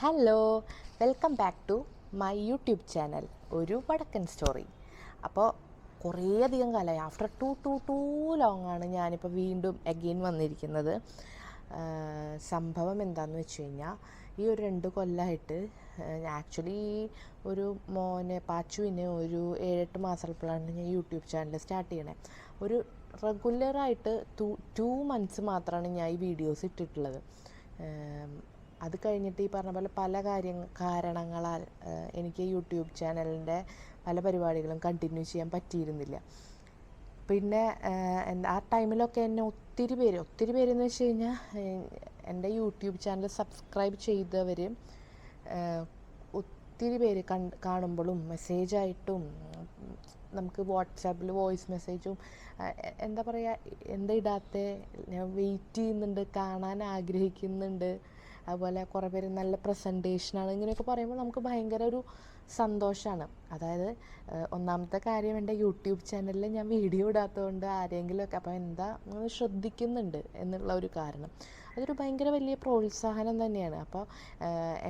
Hello welcome back to my YouTube channel ഒരു വടക്കൻ story അപ്പോൾ കുറേയധികം കാലമായി after too too too long ആണ് ഞാനിപ്പോൾ വീണ്ടും അഗെയിൻ വന്നിരിക്കുന്നത്. സംഭവം എന്താണെന്ന് വെച്ച് കഴിഞ്ഞാൽ ഈ ഒരു രണ്ട് കൊല്ലമായിട്ട് ആക്ച്വലി ഒരു മോനെ പാച്ചുവിനെ ഒരു ഏഴെട്ട് മാസമുള്ളപ്പോഴാണ് ഞാൻ യൂട്യൂബ് ചാനൽ സ്റ്റാർട്ട് ചെയ്യണേ. ഒരു റെഗുലറായിട്ട് ടു ടു മന്ത്സ് മാത്രമാണ് ഞാൻ ഈ വീഡിയോസ് ഇട്ടിട്ടുള്ളത്. അത് കഴിഞ്ഞിട്ട് ഈ പറഞ്ഞ പോലെ പല കാര്യ കാരണങ്ങളാൽ എനിക്ക് യൂട്യൂബ് ചാനലിന്റെ പല പരിപാടികളും കണ്ടിന്യൂ ചെയ്യാൻ പറ്റിയിരുന്നില്ല. പിന്നെ എന്താ ആ ടൈമിലൊക്കെ എന്നെ ഒത്തിരി പേര് ഒത്തിരി പേരെന്ന് വെച്ച് കഴിഞ്ഞാൽ എന്റെ യൂട്യൂബ് ചാനൽ സബ്സ്ക്രൈബ് ചെയ്തവർ ഒത്തിരി പേര് കണ്ട് കാണുമ്പോഴും മെസ്സേജായിട്ടും നമുക്ക് വാട്സാപ്പിൽ വോയിസ് മെസ്സേജും എന്താ പറയുക എന്താ ഇടാത്തെ ഞാൻ വെയിറ്റ് ചെയ്യുന്നുണ്ട് കാണാൻ ആഗ്രഹിക്കുന്നുണ്ട്. അതുപോലെ കുറേ പേര് നല്ല പ്രസന്റേഷനാണ് ഇങ്ങനെയൊക്കെ പറയുമ്പോൾ നമുക്ക് ഭയങ്കര ഒരു സന്തോഷമാണ് അതായത് ഒന്നാമത്തെ കാര്യം എന്റെ യൂട്യൂബ് ചാനലിൽ ഞാൻ വീഡിയോ ഇടാത്തതുകൊണ്ട് ആരെങ്കിലുമൊക്കെ അപ്പോൾ എന്താ ശ്രദ്ധിക്കുന്നുണ്ട് എന്നുള്ള ഒരു കാരണം. അതൊരു ഭയങ്കര വലിയ പ്രോത്സാഹനം തന്നെയാണ്. അപ്പോൾ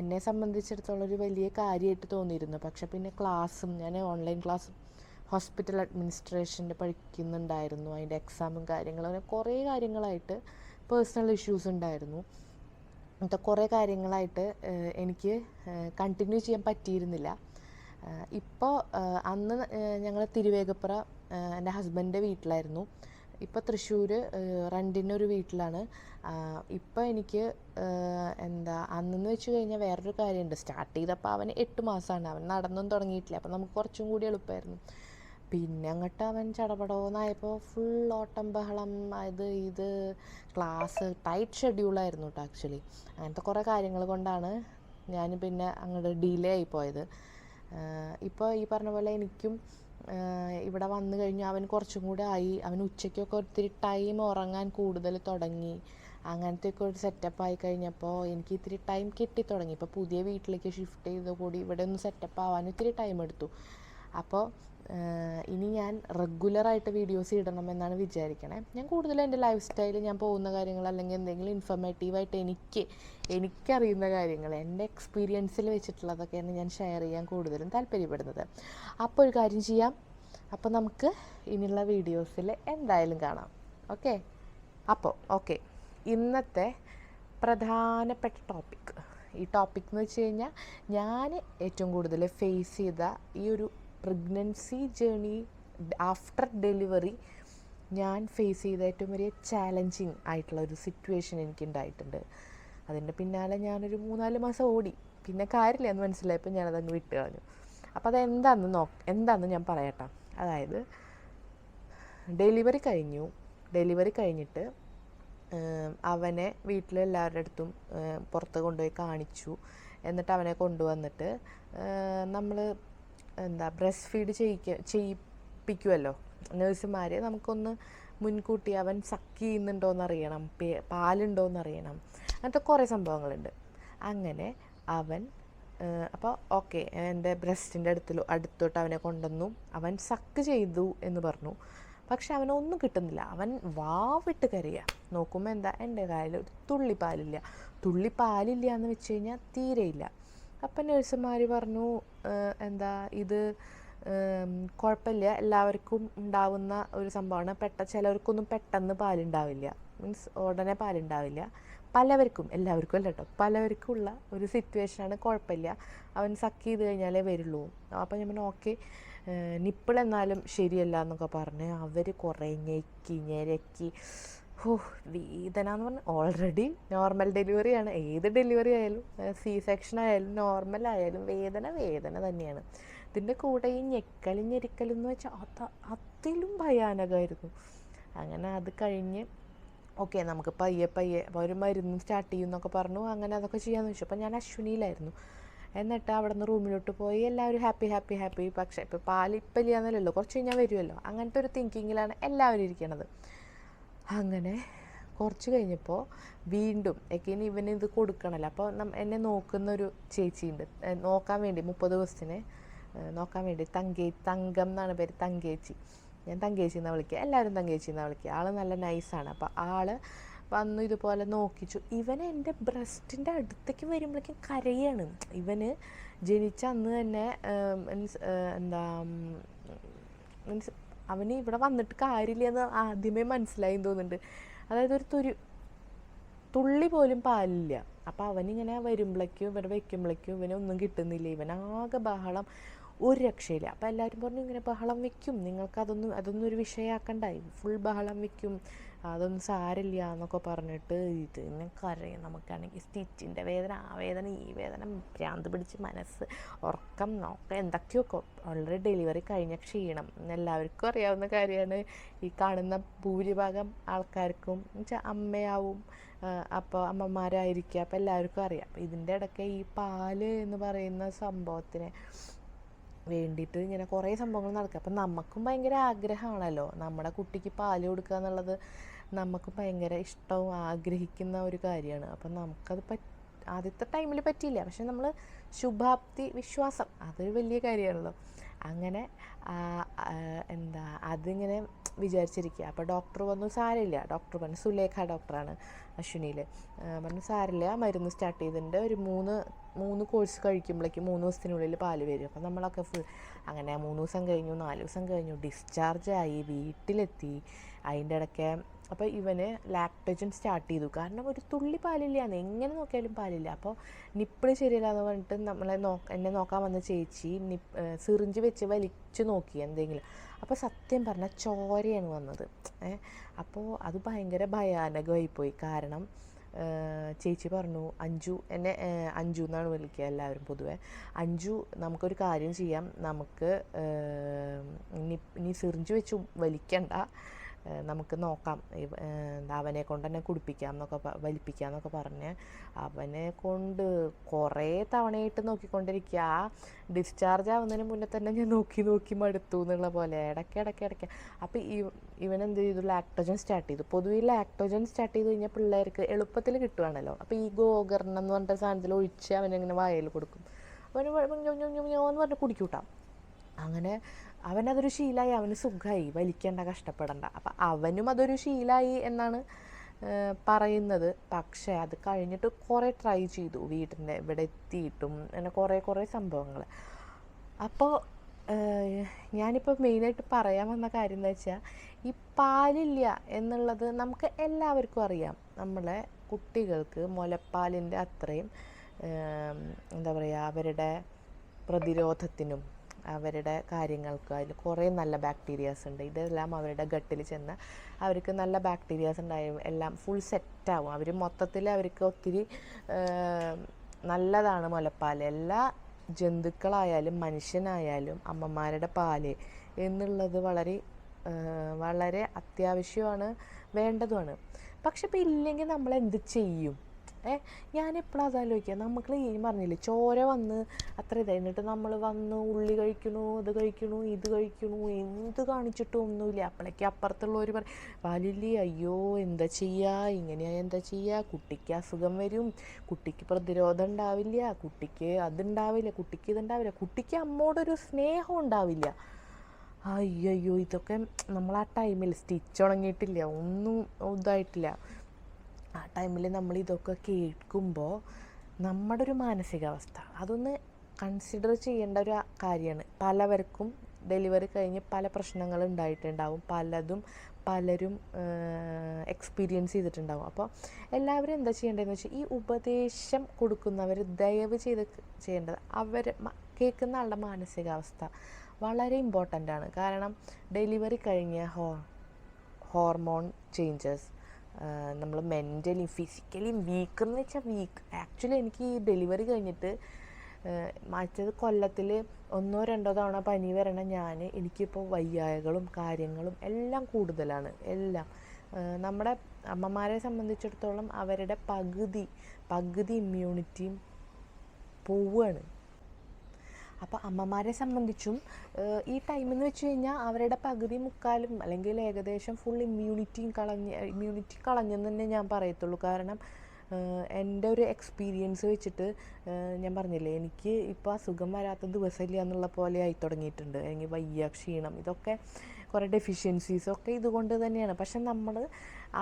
എന്നെ സംബന്ധിച്ചിടത്തോളം ഒരു വലിയ കാര്യമായിട്ട് തോന്നിയിരുന്നു. പക്ഷെ പിന്നെ ക്ലാസ്സും ഞാൻ ഓൺലൈൻ ക്ലാസ്സും ഹോസ്പിറ്റൽ അഡ്മിനിസ്ട്രേഷന്റെ പഠിക്കുന്നുണ്ടായിരുന്നു. അതിന്റെ എക്സാമും കാര്യങ്ങളും അങ്ങനെ കുറേ കാര്യങ്ങളായിട്ട് പേഴ്സണൽ ഇഷ്യൂസ് ഉണ്ടായിരുന്നു. അങ്ങനത്തെ കുറേ കാര്യങ്ങളായിട്ട് എനിക്ക് കണ്ടിന്യൂ ചെയ്യാൻ പറ്റിയിരുന്നില്ല. ഇപ്പോൾ അന്ന് ഞങ്ങൾ തിരുവേഗപ്പുറ എന്റെ ഹസ്ബൻഡിന്റെ വീട്ടിലായിരുന്നു. ഇപ്പോൾ തൃശ്ശൂർ റെന്റിനൊരു വീട്ടിലാണ്. ഇപ്പോൾ എനിക്ക് എന്താ അന്നെന്ന് വെച്ച് കഴിഞ്ഞാൽ വേറൊരു കാര്യമുണ്ട്. സ്റ്റാർട്ട് ചെയ്തപ്പോൾ അവന് എട്ട് മാസമാണ് അവൻ നടന്നൊന്നും തുടങ്ങിയിട്ടില്ല. അപ്പോൾ നമുക്ക് കുറച്ചും കൂടി എളുപ്പമായിരുന്നു. പിന്നെ അങ്ങോട്ട് അവൻ ചടപടോന്നായപ്പോൾ ഫുൾ ഓട്ടം ബഹളം അത് ഇത് ക്ലാസ് ടൈറ്റ് ഷെഡ്യൂളായിരുന്നു കേട്ടോ ആക്ച്വലി അങ്ങനത്തെ കുറേ കാര്യങ്ങൾ കൊണ്ടാണ് ഞാൻ പിന്നെ അങ്ങോട്ട് ഡിലേ ആയി പോയത്. ഇപ്പോൾ ഈ പറഞ്ഞ പോലെ എനിക്കും ഇവിടെ വന്നു കഴിഞ്ഞാൽ അവൻ കുറച്ചും കൂടെ ആയി. അവൻ ഉച്ചയ്ക്കൊക്കെ ഒത്തിരി ടൈം ഉറങ്ങാൻ കൂടുതൽ തുടങ്ങി. അങ്ങനത്തെയൊക്കെ ഒരു സെറ്റപ്പ് ആയി കഴിഞ്ഞപ്പോൾ എനിക്ക് ഇത്തിരി ടൈം കിട്ടി തുടങ്ങി. ഇപ്പോൾ പുതിയ വീട്ടിലേക്ക് ഷിഫ്റ്റ് ചെയ്ത കൂടി ഇവിടെ ഒന്ന് സെറ്റപ്പ് ആവാൻ ഇത്തിരി ടൈം എടുത്തു. അപ്പോൾ ഇനി ഞാൻ റെഗുലറായിട്ട് വീഡിയോസ് ഇടണമെന്നാണ് വിചാരിക്കണേ. ഞാൻ കൂടുതലും എന്റെ ലൈഫ് സ്റ്റൈൽ ഞാൻ പോകുന്ന കാര്യങ്ങൾ അല്ലെങ്കിൽ എന്തെങ്കിലും ഇൻഫർമേറ്റീവായിട്ട് എനിക്ക് എനിക്കറിയുന്ന കാര്യങ്ങൾ എന്റെ എക്സ്പീരിയൻസിൽ വെച്ചിട്ടുള്ളതൊക്കെയാണ് ഞാൻ ഷെയർ ചെയ്യാൻ കൂടുതലും താല്പര്യപ്പെടുന്നത്. അപ്പോൾ ഒരു കാര്യം ചെയ്യാം. അപ്പോൾ നമുക്ക് ഇനിയുള്ള വീഡിയോസിൽ എന്തായാലും കാണാം. ഓക്കെ അപ്പോൾ ഓക്കെ ഇന്നത്തെ പ്രധാനപ്പെട്ട ടോപ്പിക് ഈ ടോപ്പിക് എന്ന് വെച്ച് കഴിഞ്ഞാൽ ഞാൻ ഏറ്റവും കൂടുതൽ ഫേസ് ചെയ്ത ഈ ഒരു പ്രഗ്നൻസി ജേണി ആഫ്റ്റർ ഡെലിവറി ഞാൻ ഫേസ് ചെയ്ത ഏറ്റവും വലിയ ചാലഞ്ചിങ് ആയിട്ടുള്ള ഒരു സിറ്റുവേഷൻ എനിക്ക് ഉണ്ടായിട്ടുണ്ട് അതിന്റെ പിന്നാലെ ഞാനൊരു മൂന്നാൽ മാസം ഓടി. പിന്നെ കാര്യമില്ല എന്ന് മനസ്സിലായപ്പോൾ ഞാനതങ്ങ് വിട്ട് കളഞ്ഞു. അപ്പോൾ അതെന്താണെന്ന് നോ എന്താണെന്ന് ഞാൻ പറയട്ടെ. അതായത് ഡെലിവറി കഴിഞ്ഞു. ഡെലിവറി കഴിഞ്ഞിട്ട് അവനെ വീട്ടിലെല്ലാവരുടെ അടുത്തും പുറത്ത് കൊണ്ടുപോയി കാണിച്ചു. എന്നിട്ട് അവനെ കൊണ്ടുവന്നിട്ട് നമ്മൾ എന്താ ബ്രസ്റ്റ് ഫീഡ് ചെയ്യിക്ക ചെയ്യിപ്പിക്കുമല്ലോ നേഴ്സുമാർ നമുക്കൊന്ന് മുൻകൂട്ടി അവൻ സക്ക് ചെയ്യുന്നുണ്ടോയെന്ന് അറിയണം പാലുണ്ടോയെന്ന് അറിയണം അങ്ങനത്തെ കുറേ സംഭവങ്ങളുണ്ട്. അങ്ങനെ അവൻ അപ്പോൾ ഓക്കെ എന്റെ ബ്രസ്റ്റിന്റെ അടുത്തിലോ അടുത്തോട്ട് അവനെ കൊണ്ടുവന്നു. അവൻ സക്ക് ചെയ്തു എന്ന് പറഞ്ഞു. പക്ഷെ അവനൊന്നും കിട്ടുന്നില്ല. അവൻ വാവിട്ട് കരയുക നോക്കുമ്പോൾ എന്താ എന്റെ കയ്യിൽ ഒരു തുള്ളി പാലില്ല തുള്ളി പാലില്ല എന്ന് വെച്ച് കഴിഞ്ഞാൽ തീരെയില്ല. അപ്പം നഴ്സുമാർ പറഞ്ഞു എന്താ ഇത് കുഴപ്പമില്ല എല്ലാവർക്കും ഉണ്ടാവുന്ന ഒരു സംഭവമാണ്. പെട്ട ചിലവർക്കൊന്നും പെട്ടെന്ന് പാലുണ്ടാവില്ല. മീൻസ് ഉടനെ പാലുണ്ടാവില്ല. പലവർക്കും എല്ലാവർക്കും അല്ല കേട്ടോ പലവർക്കും ഉള്ള ഒരു സിറ്റുവേഷനാണ് കുഴപ്പമില്ല അവൻ സക്ക് ചെയ്ത് കഴിഞ്ഞാലേ വരുള്ളൂ. അപ്പോൾ ഞാൻ ഓക്കെ. നിപ്പിൾ എന്നാലും ശരിയല്ല എന്നൊക്കെ പറഞ്ഞ് അവർ കുറേ ഞെക്കി ഞെരക്കി. ഹോ വേദന എന്ന് പറഞ്ഞാൽ ഓൾറെഡി നോർമൽ ഡെലിവറി ആണ്. ഏത് ഡെലിവറി ആയാലും സി സെക്ഷൻ ആയാലും നോർമൽ ആയാലും വേദന വേദന തന്നെയാണ്. ഇതിന്റെ കൂടെ ഈ ഞെക്കലും ഞെരിക്കലും എന്ന് വെച്ചാൽ അത് അതിലും ഭയാനകമായിരുന്നു. അങ്ങനെ അത് കഴിഞ്ഞ് ഓക്കെ നമുക്ക് പയ്യെ പയ്യെ ഒരു മരുന്ന് സ്റ്റാർട്ട് ചെയ്യും എന്നൊക്കെ പറഞ്ഞു. അങ്ങനെ അതൊക്കെ ചെയ്യാമെന്ന് വെച്ചു. അപ്പോൾ ഞാൻ അശ്വിനിയിലായിരുന്നു. എന്നിട്ട് അവിടെ നിന്ന് റൂമിലോട്ട് പോയി എല്ലാവരും ഹാപ്പി ഹാപ്പി ഹാപ്പി പക്ഷേ ഇപ്പോൾ ഇപ്പം കുറച്ച് കഴിഞ്ഞാൽ വരുമല്ലോ അങ്ങനത്തെ ഒരു തിങ്കിങ്ങിലാണ് എല്ലാവരും ഇരിക്കണത്. അങ്ങനെ കുറച്ച് കഴിഞ്ഞപ്പോൾ വീണ്ടും എക്കിന് ഇവന് ഇത് കൊടുക്കണമല്ലോ അപ്പോൾ എന്നെ നോക്കുന്ന ഒരു ചേച്ചിയുണ്ട് നോക്കാൻ വേണ്ടി മുപ്പത് ദിവസത്തിന് നോക്കാൻ വേണ്ടി തങ്കേ തങ്കം എന്നാണ് പേര് തങ്കേച്ചി. ഞാൻ തങ്കേച്ചി എന്നാണ് വിളിക്കുക എല്ലാവരും തങ്കേച്ചി എന്നാണ് വിളിക്കുക ആൾ നല്ല നൈസാണ്. അപ്പോൾ ആൾ വന്നു ഇതുപോലെ നോക്കിച്ചു. ഇവൻ എന്റെ ബ്രസ്റ്റിന്റെ അടുത്തേക്ക് വരുമ്പോഴേക്കും കരയാണ്. ഇവന് ജനിച്ച അന്ന് തന്നെ മീൻസ് എന്താ മീൻസ് അവന് ഇവിടെ വന്നിട്ട് കാര്യമില്ല എന്ന് ആദ്യമേ മനസ്സിലായി തോന്നുന്നുണ്ട്. അതായത് ഒരു തുരു തുള്ളി പോലും പാലില്ല. അപ്പം അവനിങ്ങനെ വരുമ്പോഴേക്കും ഇവനെ വയ്ക്കുമ്പോഴേക്കും ഇവനൊന്നും കിട്ടുന്നില്ല. ഇവനാകെ ബഹളം. ഒരു രക്ഷയില്ല. അപ്പോൾ എല്ലാവരും പറഞ്ഞു ഇങ്ങനെ ബഹളം വെക്കും. നിങ്ങൾക്ക് അതൊന്നും ഒരു വിഷയമാക്കണ്ട ഫുൾ ബഹളം വെക്കും. അതൊന്നും സാരില്ല എന്നൊക്കെ പറഞ്ഞിട്ട് ഇത് ഇങ്ങനെ കരയും. നമുക്കാണെങ്കിൽ സ്റ്റിച്ചിന്റെ വേദന ആ വേദന ഈ വേദന ഭ്രാന്ത് പിടിച്ച് മനസ്സ് ഉറക്കം നോക്കം എന്തൊക്കെയൊക്കെ. ഓൾറെഡി ഡെലിവറി കഴിഞ്ഞ ക്ഷീണം. എല്ലാവർക്കും അറിയാവുന്ന കാര്യമാണ്. ഈ കാണുന്ന ഭൂരിഭാഗം ആൾക്കാർക്കും എന്നുവെച്ചാൽ അമ്മയാവും അപ്പോൾ അമ്മമാരായിരിക്കുക അപ്പോൾ എല്ലാവർക്കും അറിയാം. അപ്പോൾ ഇതിന്റെ ഇടയ്ക്ക് ഈ പാൽ എന്ന് പറയുന്ന സംഭവത്തിനെ വേണ്ടിയിട്ട് ഇങ്ങനെ കുറേ സംഭവങ്ങൾ നടക്കുക. അപ്പം നമുക്കും ഭയങ്കര ആഗ്രഹമാണല്ലോ. നമ്മുടെ കുട്ടിക്ക് പാൽ കൊടുക്കുക എന്നുള്ളത് നമുക്ക് ഭയങ്കര ഇഷ്ടവും ആഗ്രഹിക്കുന്ന ഒരു കാര്യമാണ്. അപ്പം നമുക്കത് പറ്റ ആദ്യത്തെ ടൈമിൽ പറ്റിയില്ല. പക്ഷെ നമ്മൾ ശുഭാപ്തി വിശ്വാസം അതൊരു വലിയ കാര്യമാണല്ലോ. അങ്ങനെ എന്താ അതിങ്ങനെ വിചാരിച്ചിരിക്കുക. അപ്പോൾ ഡോക്ടർ വന്നു സാരമില്ല. ഡോക്ടർ പറഞ്ഞു സുലേഖ ഡോക്ടറാണ് അശ്വിനിയിൽ. പറഞ്ഞു സാരില്ല മരുന്ന് സ്റ്റാർട്ട് ചെയ്തിട്ടുണ്ട് ഒരു മൂന്ന് മൂന്ന് കോഴ്സ് കഴിക്കുമ്പോഴേക്കും മൂന്ന് ദിവസത്തിനുള്ളിൽ പാൽ വരും. അപ്പം നമ്മളൊക്കെ ഫുൾ അങ്ങനെ മൂന്ന് ദിവസം കഴിഞ്ഞു നാല് ദിവസം കഴിഞ്ഞു ഡിസ്ചാർജായി വീട്ടിലെത്തി. അതിന്റെ ഇടയ്ക്ക് അപ്പോൾ ഇവന് ലാക്ടോജൻ സ്റ്റാർട്ട് ചെയ്തു. കാരണം ഒരു തുള്ളി പാലില്ലാന്ന് എങ്ങനെ നോക്കിയാലും പാലില്ല. അപ്പോൾ നിപ്പിൾ ശരിയല്ല എന്ന് പറഞ്ഞിട്ട് നമ്മളെ നോ എന്നെ നോക്കാൻ വന്ന ചേച്ചി നിപ്പ് സിറിഞ്ച് വെച്ച് വലിച്ചു നോക്കി എന്തെങ്കിലും. അപ്പോൾ സത്യം പറഞ്ഞാൽ ചോരയാണ് വന്നത്. അപ്പോൾ അത് ഭയങ്കര ഭയാനകമായി പോയി കാരണം ചേച്ചി പറഞ്ഞു അഞ്ജു എന്നെ അഞ്ജു എന്നാണ് വിളിക്കുക എല്ലാവരും പൊതുവെ. അഞ്ജു നമുക്കൊരു കാര്യം ചെയ്യാം. നമുക്ക് ഇനി ഇനി സിറിഞ്ച് വെച്ച് വലിക്കണ്ട. നമുക്ക് നോക്കാം. അവനെ കൊണ്ട് തന്നെ കുടിപ്പിക്കാം എന്നൊക്കെ വലിപ്പിക്കാം എന്നൊക്കെ പറഞ്ഞ് അവനെ കൊണ്ട് കുറേ തവണയായിട്ട് നോക്കിക്കൊണ്ടിരിക്കുക. ആ ഡിസ്ചാർജ് ആവുന്നതിന് മുന്നേ തന്നെ ഞാൻ നോക്കി നോക്കി മടുത്തു എന്നുള്ള പോലെ. ഇടയ്ക്ക് ഇടയ്ക്ക് ഇടയ്ക്ക്. അപ്പോൾ ഈ ഇവൻ എന്ത് ചെയ്തു? ലാക്ടോജൻ സ്റ്റാർട്ട് ചെയ്തു. പൊതുവേ ലാക്ടോജൻ സ്റ്റാർട്ട് ചെയ്ത് കഴിഞ്ഞാൽ പിള്ളേർക്ക് എളുപ്പത്തിൽ കിട്ടുവാണല്ലോ. അപ്പോൾ ഈ ഗോകർണം എന്ന് പറഞ്ഞ സാധനത്തിൽ ഒഴിച്ച് അവനിങ്ങനെ വായയിൽ കൊടുക്കും. അവന് ഞോ ഞോ ഞോ എന്ന് പറഞ്ഞ് കുടിക്കൂട്ടാം. അങ്ങനെ അവനതൊരു ശീലമായി അവന് സുഖമായി വലിക്കേണ്ട കഷ്ടപ്പെടണ്ട. അപ്പം അവനും അതൊരു ശീലമായി എന്നാണ് പറയുന്നത്. പക്ഷേ അത് കഴിഞ്ഞിട്ട് കുറേ ട്രൈ ചെയ്തു. വീട്ടിന്റെ ഇവിടെ എത്തിയിട്ടും അങ്ങനെ കുറേ കുറേ സംഭവങ്ങൾ അപ്പോൾ ഞാനിപ്പോൾ മെയിനായിട്ട് പറയാൻ വന്ന കാര്യം എന്താ വെച്ചാൽ ഈ പാലില്ല എന്നുള്ളത് നമുക്ക് എല്ലാവർക്കും അറിയാം. നമ്മളെ കുട്ടികൾക്ക് മുലപ്പാലിന്റെ അത്രയും എന്താ പറയുക അവരുടെ പ്രതിരോധത്തിനും അവരുടെ കാര്യങ്ങൾക്ക് അതിൽ കുറേ നല്ല ബാക്ടീരിയാസ് ഉണ്ട്. ഇതെല്ലാം അവരുടെ ഗട്ടിൽ ചെന്ന് അവർക്ക് നല്ല ബാക്ടീരിയാസ് ഉണ്ടായി. എല്ലാം ഫുൾ സെറ്റാവും അവർ മൊത്തത്തിൽ അവർക്ക് ഒത്തിരി നല്ലതാണ് മുലപ്പാൽ. എല്ലാ ജന്തുക്കളായാലും മനുഷ്യനായാലും അമ്മമാരുടെ പാൽ എന്നുള്ളത് വളരെ വളരെ അത്യാവശ്യമാണ് വേണ്ടതുമാണ്. പക്ഷെ ഇപ്പം ഇല്ലെങ്കിൽ നമ്മൾ എന്ത് ചെയ്യും? ഏ ഞാനെപ്പോഴും അതാലോചിക്കുക നമുക്ക് ഈ പറഞ്ഞില്ലേ ചോര വന്ന് അത്ര ഇതായി. എന്നിട്ട് നമ്മൾ വന്ന് ഉള്ളി കഴിക്കണു അത് കഴിക്കണു ഇത് കഴിക്കണു എന്ത് കാണിച്ചിട്ടും ഒന്നുമില്ല. അപ്പോഴേക്ക് അപ്പുറത്തുള്ളവർ പറയും പാലില്ലേ അയ്യോ എന്താ ചെയ്യുക ഇങ്ങനെയാ എന്താ ചെയ്യുക കുട്ടിക്ക് അസുഖം വരും. കുട്ടിക്ക് പ്രതിരോധം ഉണ്ടാവില്ല. കുട്ടിക്ക് അതുണ്ടാവില്ല. കുട്ടിക്ക് ഇതുണ്ടാവില്ല. കുട്ടിക്ക് അമ്മോടൊരു സ്നേഹം ഉണ്ടാവില്ല. അയ്യോ ഇതൊക്കെ നമ്മൾ ആ ടൈമിൽ സ്റ്റിച്ച് ഉണങ്ങിയിട്ടില്ല. ഒന്നും ഇതായിട്ടില്ല. ആ ടൈമിൽ നമ്മൾ ഇതൊക്കെ കേൾക്കുമ്പോൾ നമ്മുടെ ഒരു മാനസികാവസ്ഥ. അതൊന്ന് കൺസിഡർ ചെയ്യേണ്ട ഒരു കാര്യമാണ്. പലവർക്കും ഡെലിവറി കഴിഞ്ഞ് പല പ്രശ്നങ്ങൾ ഉണ്ടായിട്ടുണ്ടാവും. പലതും പലരും എക്സ്പീരിയൻസ് ചെയ്തിട്ടുണ്ടാവും. അപ്പോൾ എല്ലാവരും എന്താ ചെയ്യേണ്ടതെന്ന് വെച്ചാൽ ഈ ഉപദേശം കൊടുക്കുന്നവർ ദയവ് ചെയ്ത് ചെയ്യേണ്ടത് അവർ കേൾക്കുന്ന ആളുടെ മാനസികാവസ്ഥ വളരെ ഇമ്പോർട്ടന്റ് ആണ്. കാരണം ഡെലിവറി കഴിഞ്ഞ ഹോ ഹോർമോൺ ചേഞ്ചസ് നമ്മൾ മെന്റലി ഫിസിക്കലി വീക്ക് എന്ന് വെച്ചാൽ വീക്ക് ആക്ച്വലി എനിക്ക് ഈ ഡെലിവറി കഴിഞ്ഞിട്ട് മറ്റത് കൊല്ലത്തിൽ ഒന്നോ രണ്ടോ തവണ പനി വരണ ഞാൻ എനിക്കിപ്പോൾ വയ്യായകളും കാര്യങ്ങളും എല്ലാം കൂടുതലാണ്. എല്ലാം. നമ്മുടെ അമ്മമാരെ സംബന്ധിച്ചിടത്തോളം അവരുടെ പകുതി പകുതി ഇമ്മ്യൂണിറ്റിയും പോവുകയാണ് അപ്പോൾ അമ്മമാരെ സംബന്ധിച്ചും ഈ ടൈമെന്ന് വെച്ച് കഴിഞ്ഞാൽ അവരുടെ പകുതി മുക്കാലും അല്ലെങ്കിൽ ഏകദേശം ഫുൾ ഇമ്മ്യൂണിറ്റിയും കളഞ്ഞ് ഇമ്മ്യൂണിറ്റി കളഞ്ഞെന്ന് തന്നെ ഞാൻ പറയത്തുള്ളൂ. കാരണം എന്റെ ഒരു എക്സ്പീരിയൻസ് വെച്ചിട്ട് ഞാൻ പറഞ്ഞില്ലേ എനിക്ക് ഇപ്പോൾ അസുഖം വരാത്ത ദിവസമില്ല എന്നുള്ള പോലെ ആയി തുടങ്ങിയിട്ടുണ്ട്. അല്ലെങ്കിൽ വയ്യ ക്ഷീണം ഇതൊക്കെ കുറേ ഡെഫിഷ്യൻസീസ് ഒക്കെ ഇതുകൊണ്ട് തന്നെയാണ്. പക്ഷെ നമ്മൾ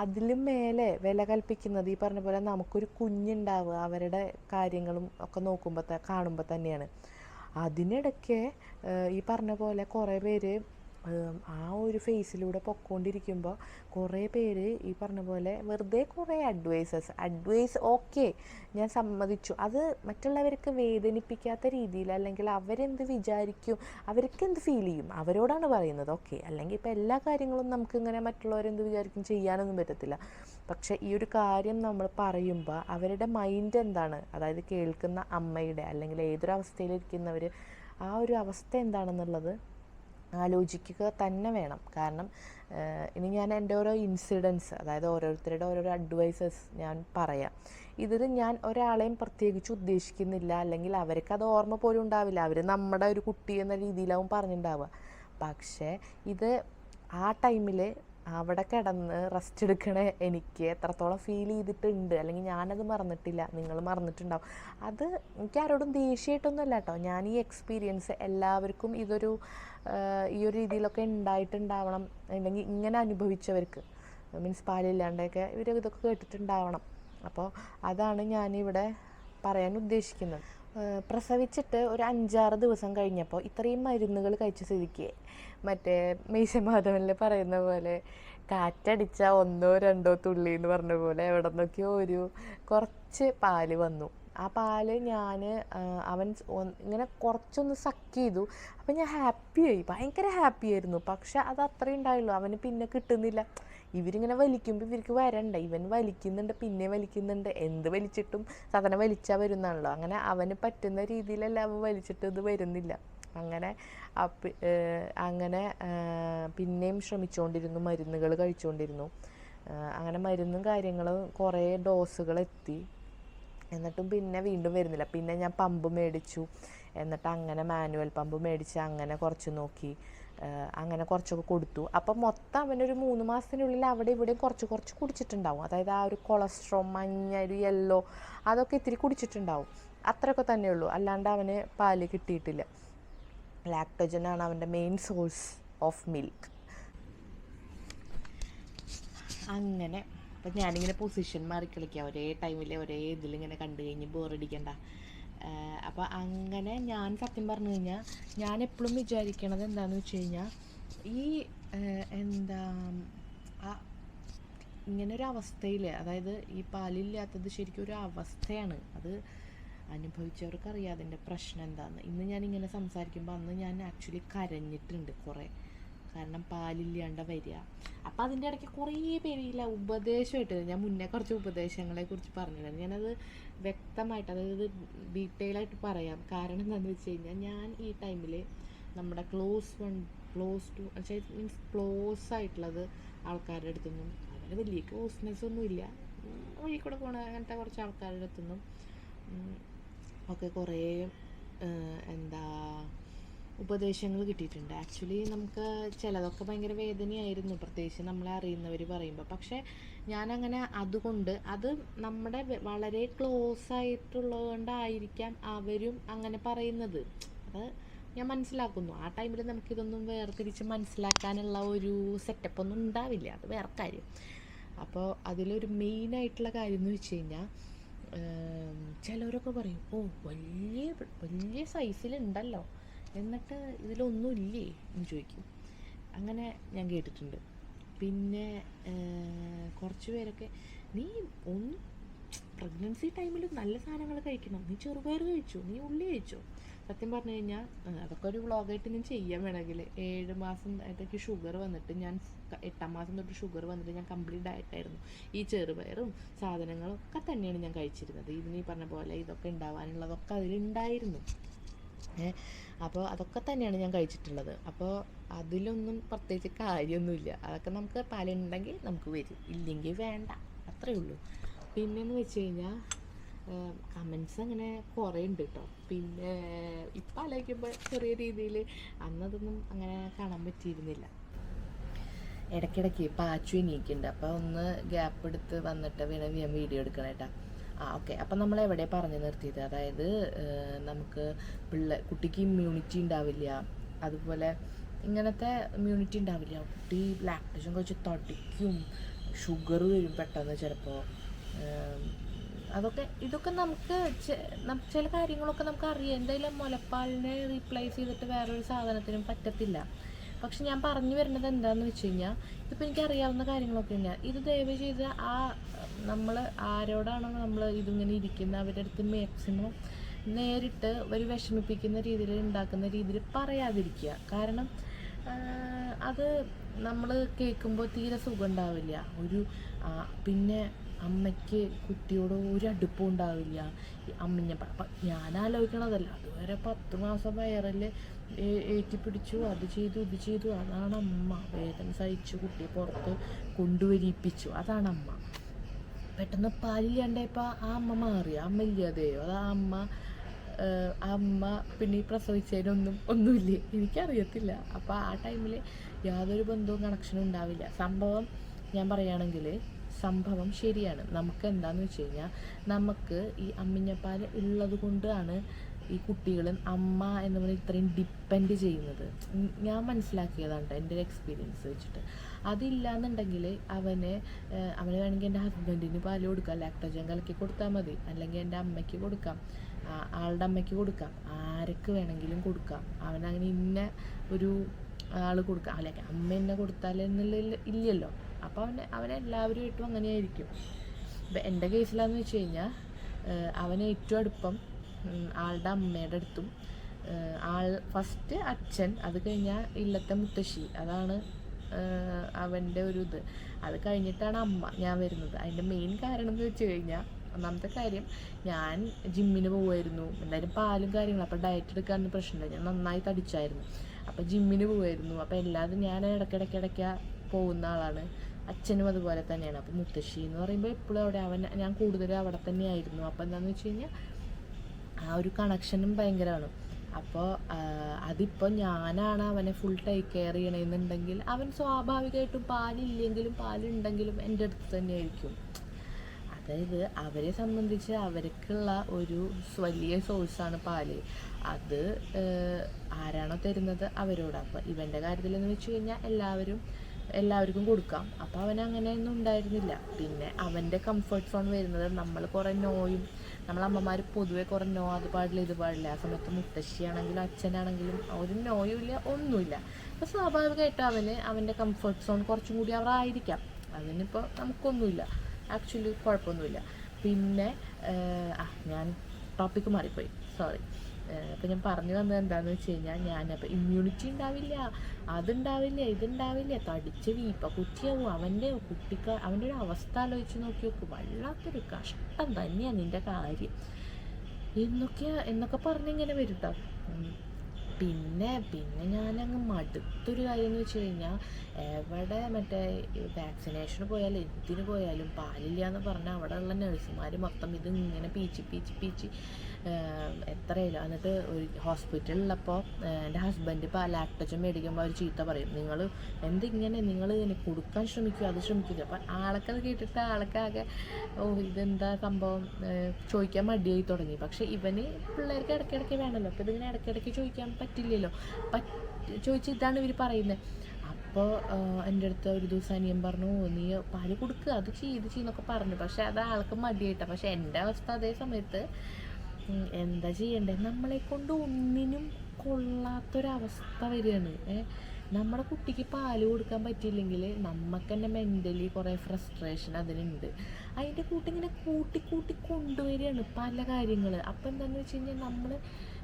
അതിലും മേലെ വില കൽപ്പിക്കുന്നത് ഈ പറഞ്ഞ പോലെ നമുക്കൊരു കുഞ്ഞുണ്ടാവുക അവരുടെ കാര്യങ്ങളും ഒക്കെ നോക്കുമ്പോൾ കാണുമ്പോൾ തന്നെയാണ്. അതിനിടയ്ക്ക് ഈ പറഞ്ഞ പോലെ കുറേ പേര് ആ ഒരു ഫേസിലൂടെ പൊക്കോണ്ടിരിക്കുമ്പോൾ കുറേ പേര് ഈ പറഞ്ഞ പോലെ വെറുതെ കുറേ അഡ്വൈസസ് അഡ്വൈസ് ഓക്കെ ഞാൻ സമ്മതിച്ചു. അത് മറ്റുള്ളവർക്ക് വേദനിപ്പിക്കാത്ത രീതിയിൽ അല്ലെങ്കിൽ അവരെന്ത് വിചാരിക്കും അവർക്ക് എന്ത് ഫീൽ ചെയ്യും അവരോടാണ് പറയുന്നത് ഓക്കെ അല്ലെങ്കിൽ ഇപ്പോൾ എല്ലാ കാര്യങ്ങളും നമുക്ക് ഇങ്ങനെ മറ്റുള്ളവരെന്ത് വിചാരിക്കും ചെയ്യാനൊന്നും പറ്റത്തില്ല. പക്ഷെ ഈ ഒരു കാര്യം നമ്മൾ പറയുമ്പോൾ അവരുടെ മൈൻഡ് എന്താണ്? അതായത് കേൾക്കുന്ന അമ്മയുടെ അല്ലെങ്കിൽ ഏതൊരു അവസ്ഥയിലിരിക്കുന്നവർ ആ ഒരു അവസ്ഥ എന്താണെന്നുള്ളത് ആലോചിക്കുക തന്നെ വേണം. കാരണം ഇനി ഞാൻ എന്റെ ഓരോ ഇൻസിഡൻസ് അതായത് ഓരോരുത്തരുടെ ഓരോരോ അഡ്വൈസസ് ഞാൻ പറയാം. ഇതിൽ ഞാൻ ഒരാളെയും പ്രത്യേകിച്ച് ഉദ്ദേശിക്കുന്നില്ല. അല്ലെങ്കിൽ അവർക്ക് അത് ഓർമ്മ പോലും ഉണ്ടാവില്ല. അവർ നമ്മുടെ ഒരു കുട്ടി എന്ന രീതിയിലാവും പറഞ്ഞിട്ടുണ്ടാവുക പക്ഷേ ഇത് ആ ടൈമിൽ അവിടെ കിടന്ന് റെസ്റ്റ് എടുക്കണ എനിക്ക് എത്രത്തോളം ഫീൽ ചെയ്തിട്ടുണ്ട്. അല്ലെങ്കിൽ ഞാനത് മറന്നിട്ടില്ല. നിങ്ങൾ മറന്നിട്ടുണ്ടാവും. അത് എനിക്ക് ആരോടും ദേഷ്യമായിട്ടൊന്നുമല്ല കേട്ടോ. ഞാൻ ഈ എക്സ്പീരിയൻസ് എല്ലാവർക്കും ഇതൊരു ഈ ഒരു രീതിയിലൊക്കെ ഉണ്ടായിട്ടുണ്ടാവണം. അല്ലെങ്കിൽ ഇങ്ങനെ അനുഭവിച്ചവർക്ക് മീൻസ് പാലില്ലാണ്ടൊക്കെ ഇവർ ഇതൊക്കെ കേട്ടിട്ടുണ്ടാവണം. അപ്പോൾ അതാണ് ഞാനിവിടെ പറയാൻ ഉദ്ദേശിക്കുന്നത്. പ്രസവിച്ചിട്ട് ഒരു അഞ്ചാറ് ദിവസം കഴിഞ്ഞപ്പോൾ ഇത്രയും മരുന്നുകൾ കഴിച്ച സ്ഥിതിക്ക് മറ്റേ മീശമാധവനിൽ പറയുന്ന പോലെ കാറ്റടിച്ച ഒന്നോ രണ്ടോ തുള്ളി എന്ന് പറഞ്ഞ പോലെ എവിടെ നിന്നൊക്കെയോ ഒരു കുറച്ച് പാൽ വന്നു. ആ പാൽ ഞാൻ അവൻ ഇങ്ങനെ കുറച്ചൊന്ന് സക്ക് ചെയ്തു. അപ്പം ഞാൻ ഹാപ്പിയായി ഭയങ്കര ഹാപ്പിയായിരുന്നു പക്ഷെ അത് അത്രയും ഉണ്ടായുള്ളൂ. അവന് പിന്നെ കിട്ടുന്നില്ല. ഇവരിങ്ങനെ വലിക്കുമ്പോൾ ഇവർക്ക് വരണ്ട. ഇവൻ വലിക്കുന്നുണ്ട് പിന്നെ വലിക്കുന്നുണ്ട്. എന്ത് വലിച്ചിട്ടും സാധനം വലിച്ചാൽ വരുന്നാണല്ലോ. അങ്ങനെ അവന് പറ്റുന്ന രീതിയിലല്ല അവൻ വലിച്ചിട്ട് ഇത് വരുന്നില്ല. അങ്ങനെ അങ്ങനെ പിന്നെയും ശ്രമിച്ചുകൊണ്ടിരുന്നു മരുന്നുകൾ കഴിച്ചുകൊണ്ടിരുന്നു അങ്ങനെ മരുന്നും കാര്യങ്ങളും കുറേ ഡോസുകൾ എത്തി എന്നിട്ടും പിന്നെ വീണ്ടും വരുന്നില്ല. പിന്നെ ഞാൻ പമ്പ് മേടിച്ചു. എന്നിട്ട് അങ്ങനെ മാനുവൽ പമ്പ് മേടിച്ച് അങ്ങനെ കുറച്ച് നോക്കി അങ്ങനെ കുറച്ചൊക്കെ കൊടുത്തു. അപ്പം മൊത്തം അവനൊരു മൂന്ന് മാസത്തിനുള്ളിൽ അവിടെ ഇവിടെയും കുറച്ച് കുറച്ച് കുടിച്ചിട്ടുണ്ടാവും. അതായത് ആ ഒരു കൊളസ്ട്രോൾ മഞ്ഞ ഒരു യെല്ലോ അതൊക്കെ ഇത്തിരി കുടിച്ചിട്ടുണ്ടാവും. അത്രയൊക്കെ തന്നെ ഉള്ളൂ. അല്ലാണ്ട് അവന് പാൽ കിട്ടിയിട്ടില്ല. ലാക്ടോജനാണ് അവന്റെ മെയിൻ സോഴ്സ് ഓഫ് മിൽക്ക് അങ്ങനെ അപ്പം ഞാനിങ്ങനെ പൊസിഷൻ മാറി കളിക്കുക ഒരേ ടൈമിൽ ഒരേ ഇതിലിങ്ങനെ കണ്ടു കഴിഞ്ഞ് ബോറടിക്കണ്ട അപ്പോൾ അങ്ങനെ ഞാൻ സത്യം പറഞ്ഞു കഴിഞ്ഞാൽ ഞാൻ എപ്പോഴും വിചാരിക്കണത് എന്താണെന്ന് വെച്ച് കഴിഞ്ഞാൽ ഈ എന്താ ഇങ്ങനെ ഒരു അവസ്ഥയിൽ അതായത് ഈ പാലില്ലാത്തത് ശരിക്കും ഒരു അവസ്ഥയാണ്. അത് അനുഭവിച്ചവർക്ക് അറിയാം അതിന്റെ പ്രശ്നം എന്താണെന്ന് ഇന്ന് ഞാൻ ഇങ്ങനെ സംസാരിക്കുമ്പോൾ അന്ന് ഞാൻ ആക്ച്വലി കരഞ്ഞിട്ടുണ്ട് കുറേ. കാരണം പാലില്ലാണ്ട് വരിക. അപ്പം അതിന്റെ ഇടയ്ക്ക് കുറേ പേരില്ല ഉപദേശമായിട്ട് ഞാൻ മുന്നേ കുറച്ച് ഉപദേശങ്ങളെ കുറിച്ച് പറഞ്ഞിരുന്നു. ഞാനത് വ്യക്തമായിട്ട് അതായത് ഡീറ്റെയിൽ ആയിട്ട് പറയാം. കാരണം എന്താണെന്ന് വെച്ച് കഴിഞ്ഞാൽ ഞാൻ ഈ ടൈമിൽ നമ്മുടെ close one close to means close ആയിട്ടുള്ളത് ആൾക്കാരുടെ അടുത്തൊന്നും. അതിന് വലിയ ക്ലോസ്നെസ് ഒന്നുമില്ല വഴി കൂടെ പോണ അങ്ങനത്തെ കുറച്ച് ആൾക്കാരുടെ അടുത്തൊന്നും. ഒക്കെ കുറേ എന്താ ഉപദേശങ്ങൾ കിട്ടിയിട്ടുണ്ട്. ആക്ച്വലി നമുക്ക് ചിലതൊക്കെ ഭയങ്കര വേദനയായിരുന്നു. പ്രത്യേകിച്ച് നമ്മളെ അറിയുന്നവർ പറയുമ്പോൾ പക്ഷേ ഞാനങ്ങനെ അതുകൊണ്ട് അത് നമ്മുടെ വളരെ ക്ലോസ് ആയിട്ടുള്ളത് കൊണ്ടായിരിക്കാം അവരും അങ്ങനെ പറയുന്നത്. അത് ഞാൻ മനസ്സിലാക്കുന്നു. ആ ടൈമിൽ നമുക്കിതൊന്നും വേർതിരിച്ച് മനസ്സിലാക്കാനുള്ള ഒരു സെറ്റപ്പ് ഒന്നും ഉണ്ടാവില്ല. അത് വേറെ കാര്യം. അപ്പോൾ അതിലൊരു മെയിനായിട്ടുള്ള കാര്യം എന്ന് വെച്ച് കഴിഞ്ഞാൽ ചിലവരൊക്കെ പറയും ഓ വലിയ വലിയ സൈസിലുണ്ടല്ലോ എന്നിട്ട് ഇതിലൊന്നും ഇല്ലേ എന്ന് ചോദിക്കും. അങ്ങനെ ഞാൻ കേട്ടിട്ടുണ്ട്. പിന്നെ കുറച്ച് പേരൊക്കെ നീ ഒന്ന് പ്രഗ്നൻസി ടൈമിൽ നല്ല സാധനങ്ങൾ കഴിക്കണം. നീ ചെറുപയർ കഴിച്ചു? നീ ഉള്ളി കഴിച്ചോ? സത്യം പറഞ്ഞു കഴിഞ്ഞാൽ അതൊക്കെ ഒരു വ്ളോഗായിട്ട് ഞാൻ ചെയ്യാൻ വേണമെങ്കിൽ ഏഴ് മാസം ആയിട്ടൊക്കെ ഷുഗർ വന്നിട്ട് ഞാൻ എട്ടാം മാസം തൊട്ട് ഷുഗർ വന്നിട്ട് ഞാൻ കംപ്ലീറ്റ് ഡയറ്റായിരുന്നു ഈ ചെറുപയറും സാധനങ്ങളും ഒക്കെ തന്നെയാണ് ഞാൻ കഴിച്ചിരുന്നത്. ഇതിന് പറഞ്ഞ പോലെ ഇതൊക്കെ ഉണ്ടാവാനുള്ളതൊക്കെ അതിലുണ്ടായിരുന്നു. അപ്പോൾ അതൊക്കെ തന്നെയാണ് ഞാൻ കഴിച്ചിട്ടുള്ളത്. അപ്പോൾ അതിലൊന്നും പ്രത്യേകിച്ച് കാര്യമൊന്നുമില്ല. അതൊക്കെ നമുക്ക് പാലുണ്ടെങ്കിൽ നമുക്ക് വരും. ഇല്ലെങ്കിൽ വേണ്ട. അത്രേ ഉള്ളൂ. പിന്നെന്ന് വെച്ച് കഴിഞ്ഞാൽ കമൻസ് അങ്ങനെ കുറേ ഉണ്ട് കേട്ടോ പിന്നെ ഇപ്പം ആലോചിക്കുമ്പോൾ ചെറിയ രീതിയിൽ അന്നതൊന്നും അങ്ങനെ കാണാൻ പറ്റിയിരുന്നില്ല. ഇടയ്ക്കിടയ്ക്ക് പാച്ചു എണീക്കുന്നുണ്ട്. അപ്പോൾ ഒന്ന് ഗ്യാപ്പ് എടുത്ത് വന്നിട്ട് വേണം ഞാൻ വീഡിയോ എടുക്കണേട്ടാ. ആ ഓക്കെ അപ്പം നമ്മൾ എവിടെ പറഞ്ഞു നിർത്തിയത്? അതായത് നമുക്ക് പിള്ളേ കുട്ടിക്ക് ഇമ്മ്യൂണിറ്റി ഉണ്ടാവില്ല. അതുപോലെ ഇങ്ങനത്തെ ഇമ്മ്യൂണിറ്റി ഉണ്ടാവില്ല. കുട്ടി ലാക്ടേഷൻ കഴിച്ച് തടിക്കും ഷുഗർ വരും പെട്ടെന്ന് ചിലപ്പോൾ അതൊക്കെ ഇതൊക്കെ നമുക്ക് ചില കാര്യങ്ങളൊക്കെ നമുക്ക് അറിയാം. എന്തായാലും മുലപ്പാലിനെ റീപ്ലേസ് ചെയ്തിട്ട് വേറൊരു സാധനത്തിനും പറ്റത്തില്ല. പക്ഷെ ഞാൻ പറഞ്ഞു വരുന്നത് എന്താന്ന് വെച്ച് കഴിഞ്ഞാൽ ഇതിപ്പോൾ എനിക്ക് അറിയാവുന്ന കാര്യങ്ങളൊക്കെ തന്നെയാണ് ഇത് ദയവ് ചെയ്ത് ആ നമ്മൾ ആരോടാണോ നമ്മൾ ഇതിങ്ങനെ ഇരിക്കുന്ന അവരുടെ അടുത്ത് മാക്സിമം നേരിട്ട് ഒരു വിഷമിപ്പിക്കുന്ന രീതിയിൽ ഉണ്ടാക്കുന്ന രീതിയിൽ പറയാതിരിക്കുക. കാരണം അത് നമ്മൾ കേൾക്കുമ്പോൾ തീരെ സുഖം ഉണ്ടാവില്ല. ഒരു പിന്നെ അമ്മയ്ക്ക് കുട്ടിയോട് ഒരു അടുപ്പം ഉണ്ടാവില്ല. അമ്മ ഞാൻ ആലോചിക്കണതല്ല അതുവരെ പത്ത് മാസം വയറിൽ ഏറ്റി പിടിച്ചു അത് ചെയ്തു ഇത് ചെയ്തു. അതാണ് അമ്മ. വേദന സഹിച്ചു കുട്ടിയെ പുറത്ത് കൊണ്ടുവരിപ്പിച്ചു. അതാണ് അമ്മ. പെട്ടെന്ന് പാലില്ലാണ്ടായപ്പോൾ ആ അമ്മ മാറി. അമ്മ ഇല്ലാതെയോ അത് ആ അമ്മ അമ്മ പിന്നെ ഈ പ്രസവിച്ചതിനൊന്നും ഒന്നുമില്ലേ. എനിക്കറിയത്തില്ല. അപ്പോൾ ആ ടൈമിൽ യാതൊരു ബന്ധവും കണക്ഷനും ഉണ്ടാവില്ല. സംഭവം ഞാൻ പറയുകയാണെങ്കിൽ സംഭവം ശരിയാണ്. നമുക്ക് എന്താണെന്ന് വെച്ച് കഴിഞ്ഞാൽ നമുക്ക് ഈ അമ്മിഞ്ഞപ്പാൽ ഉള്ളത് കൊണ്ടാണ് ഈ കുട്ടികൾ അമ്മ എന്ന് പറഞ്ഞാൽ ഇത്രയും ഡിപ്പെൻഡ് ചെയ്യുന്നത്. ഞാൻ മനസ്സിലാക്കിയതാണ് എന്റെ ഒരു എക്സ്പീരിയൻസ് വെച്ചിട്ട്. അതില്ലാന്നുണ്ടെങ്കിൽ അവനെ അവന് വേണമെങ്കിൽ എന്റെ ഹസ്ബൻഡിന് പാൽ കൊടുക്കാം ലാക്ടോജൻ കലക്കി കൊടുത്താൽ മതി. അല്ലെങ്കിൽ എന്റെ അമ്മയ്ക്ക് കൊടുക്കാം ആളുടെ അമ്മയ്ക്ക് കൊടുക്കാം ആർക്ക് വേണമെങ്കിലും കൊടുക്കാം. അവനങ്ങനെ ഇന്ന ഒരു ആൾ കൊടുക്കാം അല്ലെങ്കിൽ അമ്മ എന്നെ കൊടുത്താൽ എന്നുള്ള ഇല്ലല്ലോ. അപ്പോൾ അവന് അവനെല്ലാവരുമായിട്ടും അങ്ങനെയായിരിക്കും. ഇപ്പം എന്റെ കേസിലാന്ന് വെച്ച് കഴിഞ്ഞാൽ അവന് ഏറ്റവും അടുപ്പം ആളുടെ അമ്മയുടെ അടുത്തും ആൾ ഫസ്റ്റ് അച്ഛൻ അത് കഴിഞ്ഞാൽ ഇല്ലത്തെ മുത്തശ്ശി. അതാണ് അവന്റെ ഒരു ഇത്. അത് കഴിഞ്ഞിട്ടാണ് അമ്മ ഞാൻ വരുന്നത്. അതിന്റെ മെയിൻ കാരണം എന്ന് വെച്ച് കഴിഞ്ഞാൽ ഒന്നാമത്തെ കാര്യം ഞാൻ ജിമ്മിന് പോകുമായിരുന്നു എന്തായാലും പാലും കാര്യങ്ങളും അപ്പോൾ ഡയറ്റ് എടുക്കാനൊന്നും പ്രശ്നമില്ല. ഞാൻ നന്നായി തടിച്ചായിരുന്നു. അപ്പോൾ ജിമ്മിന് പോകുമായിരുന്നു അപ്പോൾ എല്ലാതും ഞാൻ ഇടയ്ക്കിടയ്ക്കിടയ്ക്ക് പോകുന്ന ആളാണ്. അച്ഛനും അതുപോലെ തന്നെയാണ്. അപ്പോൾ മുത്തശ്ശി എന്ന് പറയുമ്പോൾ എപ്പോഴും അവിടെ അവൻ ഞാൻ കൂടുതലും അവിടെ തന്നെയായിരുന്നു. അപ്പോൾ എന്താണെന്ന് വെച്ച് കഴിഞ്ഞാൽ ആ ഒരു കണക്ഷനും ഭയങ്കരമാണ്. അപ്പോൾ അതിപ്പോൾ ഞാനാണ് അവനെ ഫുൾ ടേക്ക് കെയർ ചെയ്യണമെന്നുണ്ടെങ്കിൽ അവൻ സ്വാഭാവികമായിട്ടും പാലില്ലെങ്കിലും പാലുണ്ടെങ്കിലും എന്റെ അടുത്ത് തന്നെയായിരിക്കും. അതായത് അവരെ സംബന്ധിച്ച് അവർക്കുള്ള ഒരു വലിയ സോഴ്സാണ് പാൽ. അത് ആരാണോ തരുന്നത് അവരോട്. അപ്പം ഇവന്റെ കാര്യത്തിലെന്ന് വെച്ച് കഴിഞ്ഞാൽ എല്ലാവരും എല്ലാവർക്കും കൊടുക്കാം. അപ്പോൾ അവൻ അങ്ങനെയൊന്നും ഉണ്ടായിരുന്നില്ല. പിന്നെ അവന്റെ കംഫർട്ട് സോൺ വരുന്നത് നമ്മൾ കുറേ നോയും നമ്മൾ നമ്മളമ്മമാർ പൊതുവെ കുറേ നോ അത് പാടില്ല ഇത് പാടില്ല. ആ സമയത്ത് മുത്തശ്ശിയാണെങ്കിലും അച്ഛനാണെങ്കിലും ഒരു നോയും ഇല്ല ഒന്നുമില്ല. അപ്പോൾ സ്വാഭാവികമായിട്ട് അവന് അവന്റെ കംഫർട്ട് സോൺ കുറച്ചും കൂടി അവർ ആയിരിക്കാം. അതിനിപ്പോൾ നമുക്കൊന്നുമില്ല. ആക്ച്വലി കുഴപ്പമൊന്നുമില്ല. പിന്നെ ഞാൻ ടോപ്പിക്ക് മാറിപ്പോയി. സോറി അപ്പോൾ ഞാൻ പറഞ്ഞു വന്നത് എന്താണെന്ന് വെച്ച് കഴിഞ്ഞാൽ ഞാനപ്പോൾ ഇമ്മ്യൂണിറ്റി ഉണ്ടാവില്ല അതുണ്ടാവില്ല ഇതുണ്ടാവില്ല തടിച്ച വീപ്പ കുറ്റിയാവും അവന്റെ കുട്ടിക്ക അവന്റെ ഒരു അവസ്ഥ ആലോചിച്ച് നോക്കി നോക്കും വല്ലാത്തൊരു കഷ്ടം തന്നെയാണ് നിന്റെ കാര്യം എന്നൊക്കെ എന്നൊക്കെ പറഞ്ഞിങ്ങനെ വരും ട്ടോ. ഉം. പിന്നെ പിന്നെ ഞാനങ്ങ് മടുത്തൊരു കാര്യം എന്ന് വെച്ച് കഴിഞ്ഞാൽ എവിടെ മറ്റേ വാക്സിനേഷന് പോയാലും എന്തിന് പോയാലും പാലില്ല എന്ന് പറഞ്ഞാൽ അവിടെയുള്ള നഴ്സുമാർ മൊത്തം ഇത് ഇങ്ങനെ പീച്ചി പീച്ചി പീച്ചി എത്രയില്ല. എന്നിട്ട് ഒരു ഹോസ്പിറ്റലിലപ്പോൾ എന്റെ ഹസ്ബൻഡ് ഇപ്പോൾ ലാക്ടോജൻ മേടിക്കുമ്പോൾ അവർ ചീത്ത പറയും. നിങ്ങൾ എന്തിങ്ങനെ നിങ്ങൾ ഇതിനെ കൊടുക്കാൻ ശ്രമിക്കുക അത് ശ്രമിക്കുക അപ്പം ആളൊക്കെ അത് കേട്ടിട്ട് ആളൊക്കെ ആകെ ഓ ഇതെന്താ സംഭവം? ചോദിക്കാൻ മടിയായി തുടങ്ങി. പക്ഷേ ഇവന് പിള്ളേർക്ക് ഇടയ്ക്കിടയ്ക്ക് വേണമല്ലോ. അപ്പോൾ ഇതിങ്ങനെ ഇടയ്ക്കിടയ്ക്ക് ചോദിക്കാൻ പറ്റില്ലല്ലോ. പറ്റ് ചോദിച്ച് ഇതാണ് ഇവർ പറയുന്നത്. അപ്പോൾ എന്റെ അടുത്ത് ഒരു ദിവസം അനിയൻ പറഞ്ഞു നീ പാൽ കൊടുക്കുക അത് ചെയ്ത് ചെയ്യുന്നൊക്കെ പറഞ്ഞു. പക്ഷേ അത് ആൾക്ക് മടിയായിട്ടാണ് പക്ഷേ എന്റെ അവസ്ഥ അതേ സമയത്ത് എന്താ ചെയ്യണ്ടേ? നമ്മളെ കൊണ്ട് ഒന്നിനും കൊള്ളാത്തൊരവസ്ഥ വരികയാണ്. നമ്മുടെ കുട്ടിക്ക് പാൽ കൊടുക്കാൻ പറ്റിയില്ലെങ്കിൽ നമുക്ക് തന്നെ മെന്റലി കുറേ ഫ്രസ്ട്രേഷൻ അതിനുണ്ട് അതിന്റെ കൂട്ടിങ്ങനെ കൂട്ടി കൂട്ടി കൊണ്ടുവരികയാണ് പല കാര്യങ്ങൾ അപ്പം എന്താണെന്ന് വെച്ച് കഴിഞ്ഞാൽ നമ്മൾ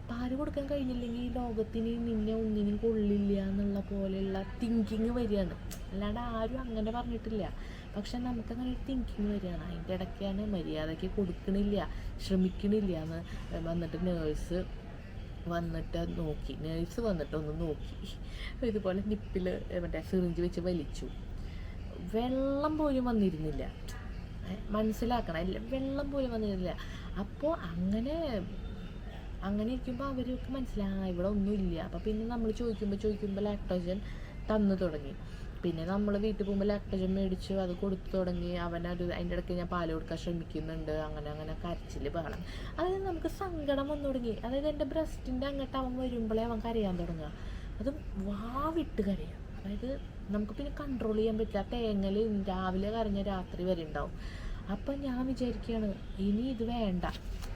പാൽ കൊടുക്കാൻ കഴിഞ്ഞില്ലെങ്കിൽ ഈ ലോകത്തിന് നിന്നെ ഒന്നിനും കൊള്ളില്ല എന്നുള്ള പോലെയുള്ള തിങ്കിങ് വരികയാണ്. അല്ലാണ്ട് ആരും അങ്ങനെ പറഞ്ഞിട്ടില്ല. പക്ഷെ നമുക്കങ്ങനെ ഒരു തിങ്കിങ് വരികയാണ്. അതിന്റെ ഇടയ്ക്കാണ് മര്യാദയ്ക്ക് കൊടുക്കണില്ല ശ്രമിക്കണില്ല എന്ന് വന്നിട്ട് നേഴ്സ് വന്നിട്ട് നോക്കി. നേഴ്സ് വന്നിട്ട് ഒന്ന് നോക്കി. ഇതുപോലെ നിപ്പിൽ മറ്റേ സിറിഞ്ച് വെച്ച് വലിച്ചു. വെള്ളം പോലും വന്നിരുന്നില്ല. മനസ്സിലാക്കണം. അല്ല വെള്ളം പോലും വന്നിരുന്നില്ല. അപ്പോൾ അങ്ങനെ അങ്ങനെ ഇരിക്കുമ്പോൾ അവർക്ക് മനസ്സിലായി "ആ, ഇവിടെ ഒന്നുമില്ല. അപ്പോൾ പിന്നെ നമ്മൾ ചോദിക്കുമ്പോൾ ചോദിക്കുമ്പോൾ ലാക്ടോജൻ തന്നു തുടങ്ങി. പിന്നെ നമ്മൾ വീട്ടിൽ പോകുമ്പോൾ ലാക്ടോജൻ മേടിച്ചു അത് കൊടുത്തു തുടങ്ങി അവനത് അതിന്റെ ഇടയ്ക്ക് ഞാൻ പാൽ കൊടുക്കാൻ ശ്രമിക്കുന്നുണ്ട്. അങ്ങനെ അങ്ങനെ കരച്ചിൽ ബഹളം. അതായത് നമുക്ക് സങ്കടം വന്നു തുടങ്ങി. അതായത് എന്റെ ബ്രസ്റ്റിന്റെ അങ്ങോട്ട് അവൻ വരുമ്പോഴേ അവൻ കരയാൻ തുടങ്ങുക. അത് വാവിട്ട് കരയാം. അതായത് നമുക്ക് പിന്നെ കൺട്രോൾ ചെയ്യാൻ പറ്റില്ല. തേങ്ങൽ രാവിലെ കരഞ്ഞ രാത്രി വരെ ഉണ്ടാവും. അപ്പം ഞാൻ വിചാരിക്കുകയാണ് ഇനി ഇത് വേണ്ട.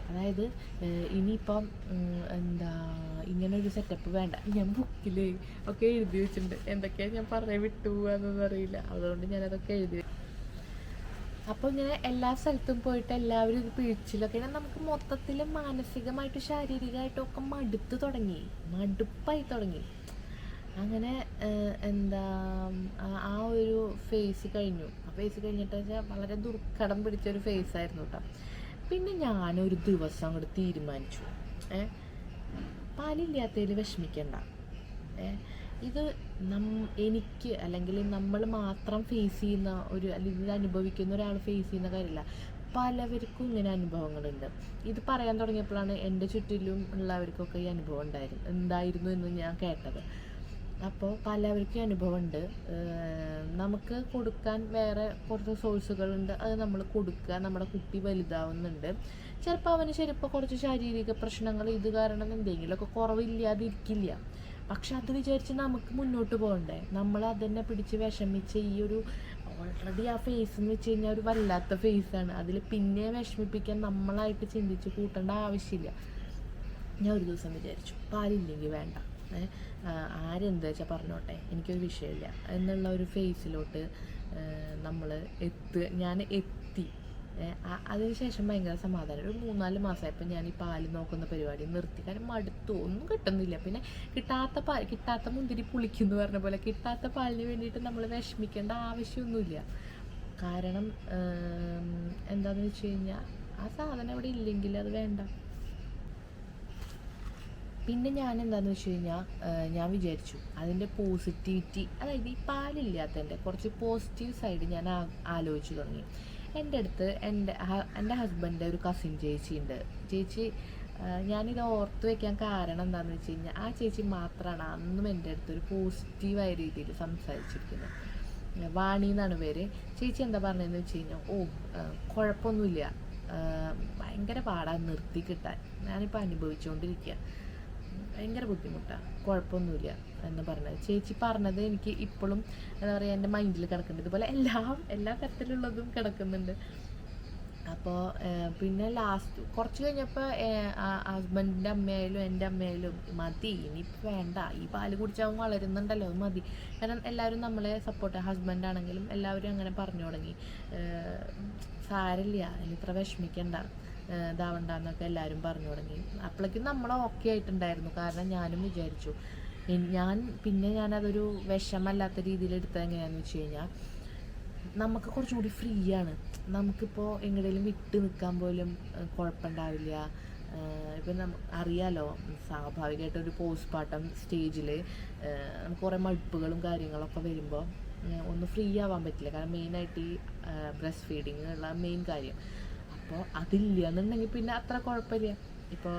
അതായത് ഇനിയിപ്പം എന്താ ഇങ്ങനൊരു സെറ്റപ്പ് വേണ്ട. ഞാൻ ബുക്കിൽ ഒക്കെ എഴുതി വെച്ചിട്ടുണ്ട്. എന്തൊക്കെയാണ് ഞാൻ പറയാൻ വിട്ടു എന്നൊന്നും അറിയില്ല. അതുകൊണ്ട് ഞാനതൊക്കെ എഴുതി അപ്പോൾ ഇങ്ങനെ എല്ലാ സ്ഥലത്തും പോയിട്ട് എല്ലാവരും ഇത് പിഴിച്ചിലൊക്കെ നമുക്ക് മൊത്തത്തിൽ മാനസികമായിട്ട് ശാരീരികമായിട്ടും ഒക്കെ മടുത്ത് തുടങ്ങി. മടുപ്പായി തുടങ്ങി. അങ്ങനെ എന്താ ആ ഒരു ഫേസ് കഴിഞ്ഞു. ആ ഫേസ് കഴിഞ്ഞിട്ട് വെച്ചാൽ വളരെ ദുർഘടം പിടിച്ചൊരു ഫേസ് ആയിരുന്നു കേട്ടോ പിന്നെ ഞാനൊരു ദിവസം അങ്ങോട്ട് തീരുമാനിച്ചു. ഏ? പാലില്ലാത്തതിൽ വിഷമിക്കണ്ട. ഏ? ഇത് നം എനിക്ക് അല്ലെങ്കിൽ നമ്മൾ മാത്രം ഫേസ് ചെയ്യുന്ന ഒരു അല്ലെങ്കിൽ അനുഭവിക്കുന്ന ഒരാൾ ഫേസ് ചെയ്യുന്ന കാര്യമില്ല പലവർക്കും ഇങ്ങനെ അനുഭവങ്ങളുണ്ട്. ഇത് പറയാൻ തുടങ്ങിയപ്പോഴാണ് എന്റെ ചുറ്റിലും ഉള്ളവർക്കൊക്കെ ഈ അനുഭവം ഉണ്ടായിരുന്നു ഉണ്ടായിരുന്നു എന്ന് ഞാൻ കേട്ടത്. അപ്പോൾ പലവർക്കും അനുഭവമുണ്ട്. നമുക്ക് കൊടുക്കാൻ വേറെ കുറച്ച് സോഴ്സുകളുണ്ട് അത് നമ്മൾ കൊടുക്കുക. നമ്മുടെ കുട്ടി വലുതാവുന്നുണ്ട്. ചിലപ്പോൾ അവന് ചിലപ്പോൾ കുറച്ച് ശാരീരിക പ്രശ്നങ്ങൾ ഇത് കാരണം എന്തെങ്കിലുമൊക്കെ കുറവില്ലാതിരിക്കില്ല. പക്ഷെ അത് വിചാരിച്ച് നമുക്ക് മുന്നോട്ട് പോകണ്ടേ? നമ്മൾ അതന്നെ പിടിച്ച് വിഷമിച്ച് ഈ ഒരു ഓൾറെഡി ആ ഫേസ് എന്ന് വെച്ച് കഴിഞ്ഞാൽ ഒരു വല്ലാത്ത ഫേസാണ് അതിൽ പിന്നെ വിഷമിപ്പിക്കാൻ നമ്മളായിട്ട് ചിന്തിച്ച് കൂട്ടേണ്ട ആവശ്യമില്ല. ഞാൻ ഒരു ദിവസം വിചാരിച്ചു പാലില്ലെങ്കിൽ വേണ്ട. ആരെന്താ വെച്ചാൽ പറഞ്ഞോട്ടെ? എനിക്കൊരു വിഷയമില്ല. എന്നുള്ള ഒരു ഫേസിലോട്ട് നമ്മൾ എത്തുക ഞാൻ എത്തി. അതിനുശേഷം ഭയങ്കര സമാധാനം. ഒരു മൂന്നാൽ മാസമായപ്പോൾ ഞാൻ ഈ പാൽ നോക്കുന്ന പരിപാടി നിർത്തി. കാരണം മടുത്തു. ഒന്നും കിട്ടുന്നില്ല. പിന്നെ കിട്ടാത്ത പാൽ കിട്ടാത്ത മുന്തിരി പുളിക്കുന്നു പറഞ്ഞ പോലെ കിട്ടാത്ത പാലിന് വേണ്ടിയിട്ട് നമ്മൾ വിഷമിക്കേണ്ട ആവശ്യമൊന്നുമില്ല. കാരണം എന്താണെന്ന് വെച്ച് കഴിഞ്ഞാൽ ആ സാധനം അവിടെ ഇല്ലെങ്കിൽ അത് വേണ്ട. പിന്നെ ഞാൻ എന്താണെന്ന് വെച്ച് കഴിഞ്ഞാൽ ഞാൻ വിചാരിച്ചു അതിന്റെ പോസിറ്റിവിറ്റി അതായത് ഈ പാലില്ലാത്തതിന്റെ കുറച്ച് പോസിറ്റീവ് സൈഡ് ഞാൻ ആലോചിച്ച് തുടങ്ങി. എന്റെ അടുത്ത് എന്റെ എന്റെ ഹസ്ബൻഡിന്റെ ഒരു കസിൻ ചേച്ചി ഉണ്ട്. ചേച്ചി ഞാനിത് ഓർത്ത് വെക്കാൻ കാരണം എന്താണെന്ന് വെച്ച് കഴിഞ്ഞാൽ ആ ചേച്ചി മാത്രമാണ് അന്നും എന്റെ അടുത്ത് ഒരു പോസിറ്റീവായ രീതിയിൽ സംസാരിച്ചിരിക്കുന്നത്. വാണി എന്നാണ് പേര്. ചേച്ചി എന്താ പറഞ്ഞതെന്ന് വെച്ച് കഴിഞ്ഞാൽ ഓ കുഴപ്പമൊന്നുമില്ല. ഭയങ്കര പാടാൻ നിർത്തി കിട്ടാൻ. ഞാനിപ്പോൾ അനുഭവിച്ചുകൊണ്ടിരിക്കുക ഭയങ്കര ബുദ്ധിമുട്ടാണ് കുഴപ്പമൊന്നുമില്ല എന്ന് പറഞ്ഞത്. ചേച്ചി പറഞ്ഞത് എനിക്ക് ഇപ്പോഴും എന്താ പറയുക എന്റെ മൈൻഡിൽ കിടക്കുന്നുണ്ട്. ഇതുപോലെ എല്ലാം എല്ലാ തരത്തിലുള്ളതും കിടക്കുന്നുണ്ട്. അപ്പോൾ പിന്നെ ലാസ്റ്റ് കുറച്ച് കഴിഞ്ഞപ്പോൾ ഹസ്ബൻഡിന്റെ അമ്മയായാലും എന്റെ അമ്മയായാലും മതി. ഇനിയിപ്പോൾ വേണ്ട. ഈ പാൽ കുടിച്ചാൽ വളരുന്നുണ്ടല്ലോ അത് മതി. കാരണം എല്ലാവരും നമ്മളെ സപ്പോർട്ട് ഹസ്ബൻഡ് ആണെങ്കിലും എല്ലാവരും അങ്ങനെ പറഞ്ഞു തുടങ്ങി. സാരമില്ല. ഇനി ഇത്ര വിഷമിക്കണ്ട. ഇതാവണ്ടെന്നൊക്കെ എല്ലാവരും പറഞ്ഞു തുടങ്ങി. അപ്പോഴേക്കും നമ്മൾ ഓക്കെ ആയിട്ടുണ്ടായിരുന്നു. കാരണം ഞാനും വിചാരിച്ചു. ഞാൻ പിന്നെ ഞാനതൊരു വിഷമല്ലാത്ത രീതിയിൽ എടുത്തത് എങ്ങനെയാണെന്ന് വെച്ച് കഴിഞ്ഞാൽ നമുക്ക് കുറച്ചും കൂടി ഫ്രീ ആണ്. നമുക്കിപ്പോൾ എങ്ങടേലും വിട്ട് നിൽക്കാൻ പോലും കുഴപ്പമുണ്ടാവില്ല ഇപ്പം നമ്മ അറിയാലോ സ്വാഭാവികമായിട്ട് ഒരു പോസ്റ്റ് പാർട്ടം സ്റ്റേജിൽ നമുക്ക് കുറേ മടുപ്പുകളും കാര്യങ്ങളൊക്കെ വരുമ്പോൾ ഒന്ന് ഫ്രീ ആവാൻ പറ്റില്ല. കാരണം മെയിനായിട്ട് ഈ ബ്രസ്റ്റ് ഫീഡിങ് ഉള്ള മെയിൻ കാര്യം. അപ്പോൾ അതില്ല എന്നുണ്ടെങ്കിൽ പിന്നെ അത്ര കുഴപ്പമില്ല. ഇപ്പോൾ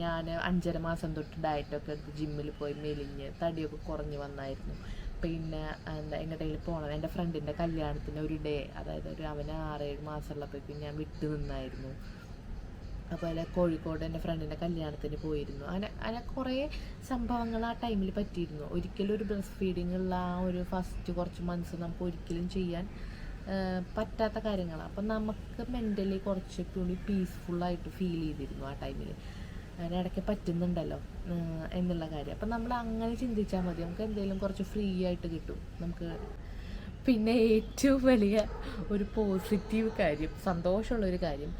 ഞാൻ അഞ്ചര മാസം തൊട്ട് ഡയറ്റൊക്കെ എടുത്ത് ജിമ്മിൽ പോയി മെലിഞ്ഞ് തടിയൊക്കെ കുറഞ്ഞ് വന്നായിരുന്നു. പിന്നെ എന്താ എങ്ങോട്ടെങ്കിലും പോകണം എന്റെ ഫ്രണ്ടിന്റെ കല്യാണത്തിന് ഒരു ഡേ അതായത് ഒരു അവന് ആറേഴ് മാസമുള്ളപ്പോഴേക്കും ഞാൻ വിട്ടു നിന്നായിരുന്നു. അതുപോലെ കോഴിക്കോട് എന്റെ ഫ്രണ്ടിന്റെ കല്യാണത്തിന് പോയിരുന്നു. അങ്ങനെ അങ്ങനെ കുറേ സംഭവങ്ങൾ ആ ടൈമിൽ പറ്റിയിരുന്നു. ഒരിക്കലും ഒരു ബ്രസ്റ്റ് ഫീഡിങ്ങുള്ള ആ ഒരു ഫസ്റ്റ് കുറച്ച് മന്ത്സ് നമുക്ക് ഒരിക്കലും ചെയ്യാൻ പറ്റാത്ത കാര്യങ്ങളാണ് അപ്പം നമുക്ക് മെന്റലി കുറച്ച് കൂടി പീസ്ഫുള്ളായിട്ട് ഫീൽ ചെയ്തിരുന്നു ആ ടൈമിൽ അങ്ങനെ ഇടയ്ക്ക് പറ്റുന്നുണ്ടല്ലോ എന്നുള്ള കാര്യം. അപ്പം നമ്മൾ അങ്ങനെ ചിന്തിച്ചാൽ മതി. നമുക്ക് എന്തെങ്കിലും കുറച്ച് ഫ്രീ ആയിട്ട് കിട്ടും നമുക്ക്. പിന്നെ ഏറ്റവും വലിയ ഒരു പോസിറ്റീവ് കാര്യം സന്തോഷമുള്ളൊരു കാര്യം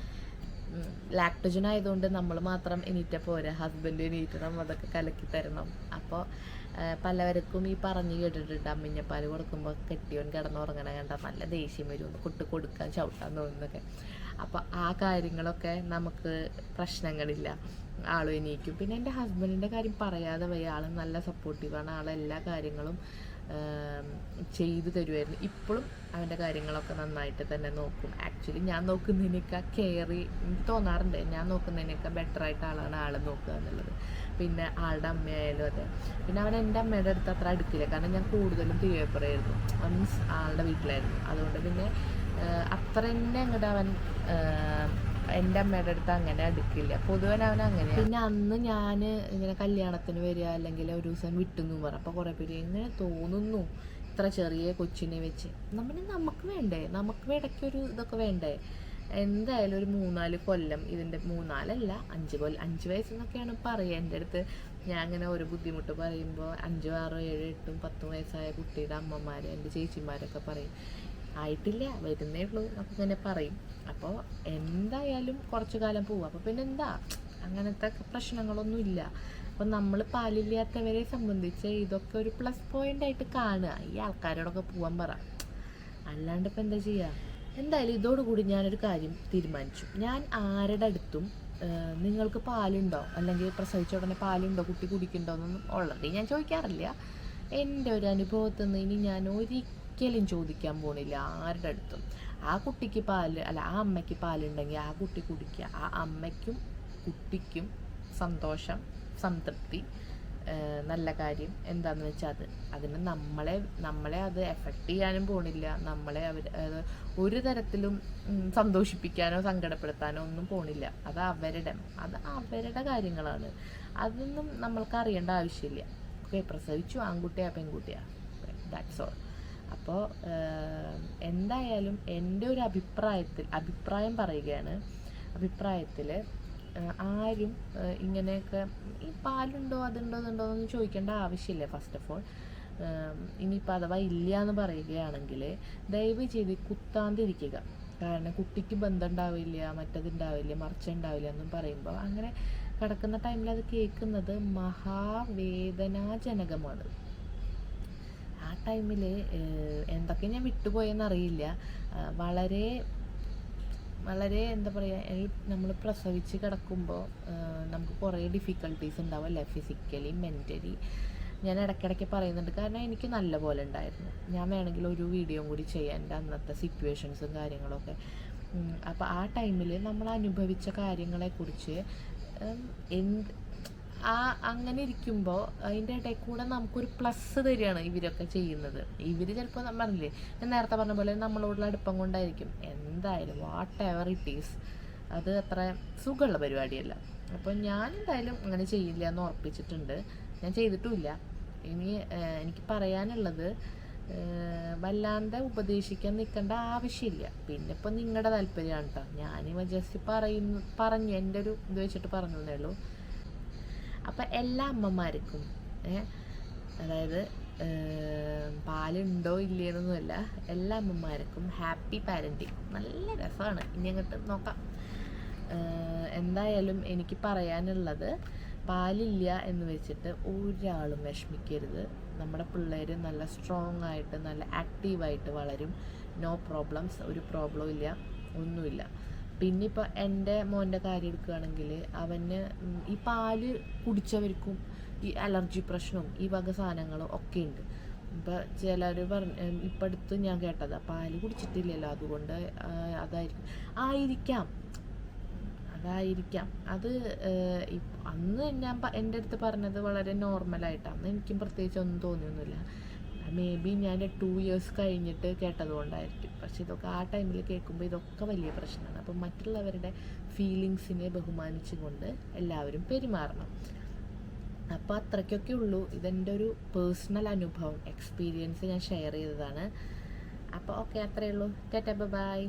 ലാക്ടോജൻ ആയതുകൊണ്ട് നമ്മൾ മാത്രം എണീറ്റ പോരാ. ഹസ്ബൻഡ് എണീറ്റണം അതൊക്കെ കലക്കി തരണം. അപ്പോൾ പലവർക്കും ഈ പറഞ്ഞു കേട്ടിട്ടുണ്ട്. അമ്മിഞ്ഞപ്പാൽ കൊടുക്കുമ്പോൾ കെട്ടിയവൻ കിടന്നുറങ്ങണ കണ്ട നല്ല ദേഷ്യം വരും. കുട്ടി കൊടുക്കാൻ ചവിട്ടാൻ തോന്നുന്നൊക്കെ. അപ്പോൾ ആ കാര്യങ്ങളൊക്കെ നമുക്ക് പ്രശ്നങ്ങളില്ല. ആളും എണീക്കും. പിന്നെ എന്റെ ഹസ്ബൻഡിന്റെ കാര്യം പറയാതെ വയ്യ. ആൾ നല്ല സപ്പോർട്ടീവാണ് ആളെല്ലാ കാര്യങ്ങളും ചെയ്തു തരുമായിരുന്നു ഇപ്പോഴും അവന്റെ കാര്യങ്ങളൊക്കെ നന്നായിട്ട് തന്നെ നോക്കും. ആക്ച്വലി ഞാൻ നോക്കുന്നതിനേക്കാൾ കെയറി എനിക്ക് തോന്നാറുണ്ട്. ഞാൻ നോക്കുന്നതിനേക്കാൾ ബെറ്റർ ആയിട്ട് ആളാണ് ആൾ നോക്കുക എന്നുള്ളത്. പിന്നെ ആളുടെ അമ്മയായാലും അതെ. പിന്നെ അവൻ എന്റെ അമ്മയുടെ അടുത്ത് അത്ര അടുക്കില്ല. കാരണം ഞാൻ കൂടുതലും തിരുവേപ്പുറയായിരുന്നു മീൻസ് ആളുടെ വീട്ടിലായിരുന്നു. അതുകൊണ്ട് പിന്നെ അത്ര തന്നെ അങ്ങോട്ട് അവൻ എന്റെ അമ്മയുടെ അടുത്ത് അങ്ങനെ അടുക്കില്ല. പൊതുവെ അവൻ അങ്ങനെ പിന്നെ അന്ന് ഞാൻ ഇങ്ങനെ കല്യാണത്തിന് വരിക അല്ലെങ്കിൽ ഒരു ദിവസം വിട്ടുന്നു പറ. അപ്പോൾ കുറേ പേര് എങ്ങനെ തോന്നുന്നു. ഇത്ര ചെറിയ കൊച്ചിനെ വെച്ച്. നമ്മൾ നമുക്ക് വേണ്ടേ? നമുക്ക് ഇടയ്ക്ക് ഒരു ഇതൊക്കെ വേണ്ടേ? എന്തായാലും ഒരു മൂന്നാൽ കൊല്ലം ഇതിന്റെ മൂന്നാലല്ല അഞ്ച് കൊല്ലം അഞ്ച് വയസ്സെന്നൊക്കെയാണ് പറയുക. എന്റെ അടുത്ത് ഞാൻ അങ്ങനെ ഒരു ബുദ്ധിമുട്ട് പറയുമ്പോൾ അഞ്ചോ ആറോ ഏഴോ എട്ടും പത്തും വയസ്സായ കുട്ടിയുടെ അമ്മമാർ എന്റെ ചേച്ചിമാരൊക്കെ പറയും ആയിട്ടില്ല വരുന്നേ ഉള്ളൂ എന്നൊക്കെ ഇങ്ങനെ പറയും. അപ്പോൾ എന്തായാലും കുറച്ചു കാലം പോവും. അപ്പോൾ പിന്നെ എന്താ? അങ്ങനത്തെ പ്രശ്നങ്ങളൊന്നും ഇല്ല. അപ്പം നമ്മൾ പാലില്ലാത്തവരെ സംബന്ധിച്ച് ഇതൊക്കെ ഒരു പ്ലസ് പോയിന്റ് ആയിട്ട് കാണുക. ഈ ആൾക്കാരോടൊക്കെ പോകാൻ പറ. അല്ലാണ്ട് ഇപ്പം എന്താ ചെയ്യുക? എന്തായാലും ഇതോടുകൂടി ഞാനൊരു കാര്യം തീരുമാനിച്ചു. ഞാൻ ആരുടെ അടുത്തും നിങ്ങൾക്ക് പാലുണ്ടോ? അല്ലെങ്കിൽ പ്രസവിച്ച ഉടനെ പാലുണ്ടോ? കുട്ടി കുടിക്കുന്നുണ്ടോ എന്നൊന്നും ഓൾറെഡി ഞാൻ ചോദിക്കാറില്ല. എന്റെ ഒരു അനുഭവത്തിൽ നിന്ന് ഇനി ഞാൻ ഒരിക്കലും ചോദിക്കാൻ പോണില്ല ആരുടെ അടുത്തും. ആ കുട്ടിക്ക് പാൽ അല്ല ആ അമ്മയ്ക്ക് പാലുണ്ടെങ്കിൽ ആ കുട്ടി കുടിക്കുക. ആ അമ്മയ്ക്കും കുട്ടിക്കും സന്തോഷം സംതൃപ്തി. നല്ല കാര്യം എന്താണെന്ന് വെച്ചാൽ അത് അതിന് നമ്മളെ നമ്മളെ അത് എഫക്റ്റ് ചെയ്യാനും പോണില്ല. നമ്മളെ അവർ ഒരു തരത്തിലും സന്തോഷിപ്പിക്കാനോ സങ്കടപ്പെടുത്താനോ ഒന്നും പോണില്ല. അത് അവരുടെ അത് അവരുടെ കാര്യങ്ങളാണ്. അതൊന്നും നമ്മൾക്ക് അറിയേണ്ട ആവശ്യമില്ല. ഓക്കെ പ്രസവിച്ചു ആൺകുട്ടിയാ പെൺകുട്ടിയാ. ദാറ്റ്സ് ഓൾ അപ്പോൾ എന്തായാലും എന്റെ ഒരു അഭിപ്രായത്തിൽ അഭിപ്രായം പറയുകയാണ്. അഭിപ്രായത്തിൽ ആരും ഇങ്ങനെയൊക്കെ ഈ പാലുണ്ടോ അതുണ്ടോ അതുണ്ടോ എന്ന് ചോദിക്കേണ്ട ആവശ്യമില്ല ഫസ്റ്റ് ഓഫ് ഓൾ ഇനിയിപ്പോൾ അഥവാ ഇല്ല എന്ന് പറയുകയാണെങ്കിൽ ദയവ് ചെയ്ത് കുത്താണ്ടിരിക്കുക. കാരണം കുട്ടിക്ക് ബന്ധം ഉണ്ടാവില്ല മറ്റതുണ്ടാവില്ല മറിച്ചുണ്ടാവില്ല എന്നും പറയുമ്പോൾ അങ്ങനെ കിടക്കുന്ന ടൈമിൽ അത് കേൾക്കുന്നത് മഹാവേദനാജനകമാണ്. ആ ടൈമിൽ എന്തൊക്കെ ഞാൻ വിട്ടുപോയെന്നറിയില്ല. വളരെ വളരെ എന്താ പറയുക നമ്മൾ പ്രസവിച്ച് കിടക്കുമ്പോൾ നമുക്ക് കുറേ ഡിഫിക്കൽട്ടീസ് ഉണ്ടാവും അല്ലേ? ഫിസിക്കലി മെന്റലി ഞാൻ ഇടയ്ക്കിടയ്ക്ക് പറയുന്നുണ്ട്. കാരണം എനിക്ക് നല്ല പോലെ ഉണ്ടായിരുന്നു. ഞാൻ വേണമെങ്കിൽ ഒരു വീഡിയോ കൂടി ചെയ്യാം എന്റെ അന്നത്തെ സിറ്റുവേഷൻസും കാര്യങ്ങളൊക്കെ. അപ്പോൾ ആ ടൈമിൽ നമ്മൾ അനുഭവിച്ച കാര്യങ്ങളെക്കുറിച്ച് എന്ത് ആ അങ്ങനെ ഇരിക്കുമ്പോൾ അതിന്റെ ഇടയിൽ കൂടെ നമുക്കൊരു പ്ലസ് തരികയാണ് ഇവരൊക്കെ ചെയ്യുന്നത്. ഇവർ ചിലപ്പോൾ നമ്മൾ പറഞ്ഞില്ലേ ഞാൻ നേരത്തെ പറഞ്ഞ പോലെ നമ്മളോടുള്ള അടുപ്പം കൊണ്ടായിരിക്കും. എന്തായാലും വാട്ട് എവർ ഇറ്റ് ഈസ് അത് അത്ര സുഖമുള്ള പരിപാടിയല്ല. അപ്പോൾ ഞാൻ എന്തായാലും അങ്ങനെ ചെയ്യില്ല എന്ന് ഉറപ്പിച്ചിട്ടുണ്ട്. ഞാൻ ചെയ്തിട്ടുമില്ല. ഇനി എനിക്ക് പറയാനുള്ളത് വല്ലാണ്ട് ഉപദേശിക്കാൻ നിൽക്കേണ്ട ആവശ്യമില്ല. പിന്നെ ഇപ്പം നിങ്ങളുടെ താല്പര്യമാണ് കേട്ടോ ഞാനിവ ജസ്റ്റ് പറയുന്നു പറഞ്ഞു എന്റെ ഒരു ഇത് വെച്ചിട്ട് പറഞ്ഞു എന്നേ ഉള്ളൂ. അപ്പം എല്ലാ അമ്മമാർക്കും അതായത് പാലുണ്ടോ ഇല്ലയെന്നൊന്നുമല്ല എല്ലാ അമ്മമാർക്കും ഹാപ്പി പാരന്റിങ്. നല്ല രസമാണ്. ഇനി അങ്ങോട്ട് നോക്കാം. എന്തായാലും എനിക്ക് പറയാനുള്ളത് പാലില്ല എന്ന് വെച്ചിട്ട് ഒരാളും വിഷമിക്കരുത്. നമ്മുടെ പിള്ളേർ നല്ല സ്ട്രോങ് ആയിട്ട് നല്ല ആക്റ്റീവായിട്ട് വളരും. നോ പ്രോബ്ലംസ് ഒരു പ്രോബ്ലം ഇല്ല. ഒന്നുമില്ല. പിന്നെ ഇപ്പോൾ എന്റെ മോന്റെ കാര്യം എടുക്കുകയാണെങ്കിൽ അവന് ഈ പാൽ കുടിച്ചവർക്കും ഈ അലർജി പ്രശ്നവും ഈ വക സാധനങ്ങളും ഒക്കെ ഉണ്ട്. ഇപ്പൊ ചിലർ പറഞ്ഞ ഇപ്പം അടുത്ത് ഞാൻ കേട്ടതാ പാൽ കുടിച്ചിട്ടില്ലല്ലോ അതുകൊണ്ട് അതായിരിക്കും. ആയിരിക്കാം. അതായിരിക്കാം. അത് അന്ന് ഞാൻ എന്റെ അടുത്ത് പറഞ്ഞത് വളരെ നോർമലായിട്ടാണ് അന്ന് എനിക്കും പ്രത്യേകിച്ച് ഒന്നും തോന്നിയൊന്നുമില്ല. മേ ബി ഞാൻ ടു ഇയേഴ്സ് കഴിഞ്ഞിട്ട് കേട്ടത് കൊണ്ടായിരിക്കും പക്ഷെ ഇതൊക്കെ ആ ടൈമിൽ കേൾക്കുമ്പോൾ ഇതൊക്കെ വലിയ പ്രശ്നമാണ് അപ്പം മറ്റുള്ളവരുടെ ഫീലിങ്സിനെ ബഹുമാനിച്ചുകൊണ്ട് എല്ലാവരും പെരുമാറണം. അപ്പോൾ അത്രയ്ക്കൊക്കെ ഉള്ളൂ. ഇതെന്റെ ഒരു പേഴ്സണൽ അനുഭവം. എക്സ്പീരിയൻസ് ഞാൻ ഷെയർ ചെയ്തതാണ്. അപ്പോൾ ഓക്കെ അത്രയേ ഉള്ളൂ. ടാറ്റ ബൈ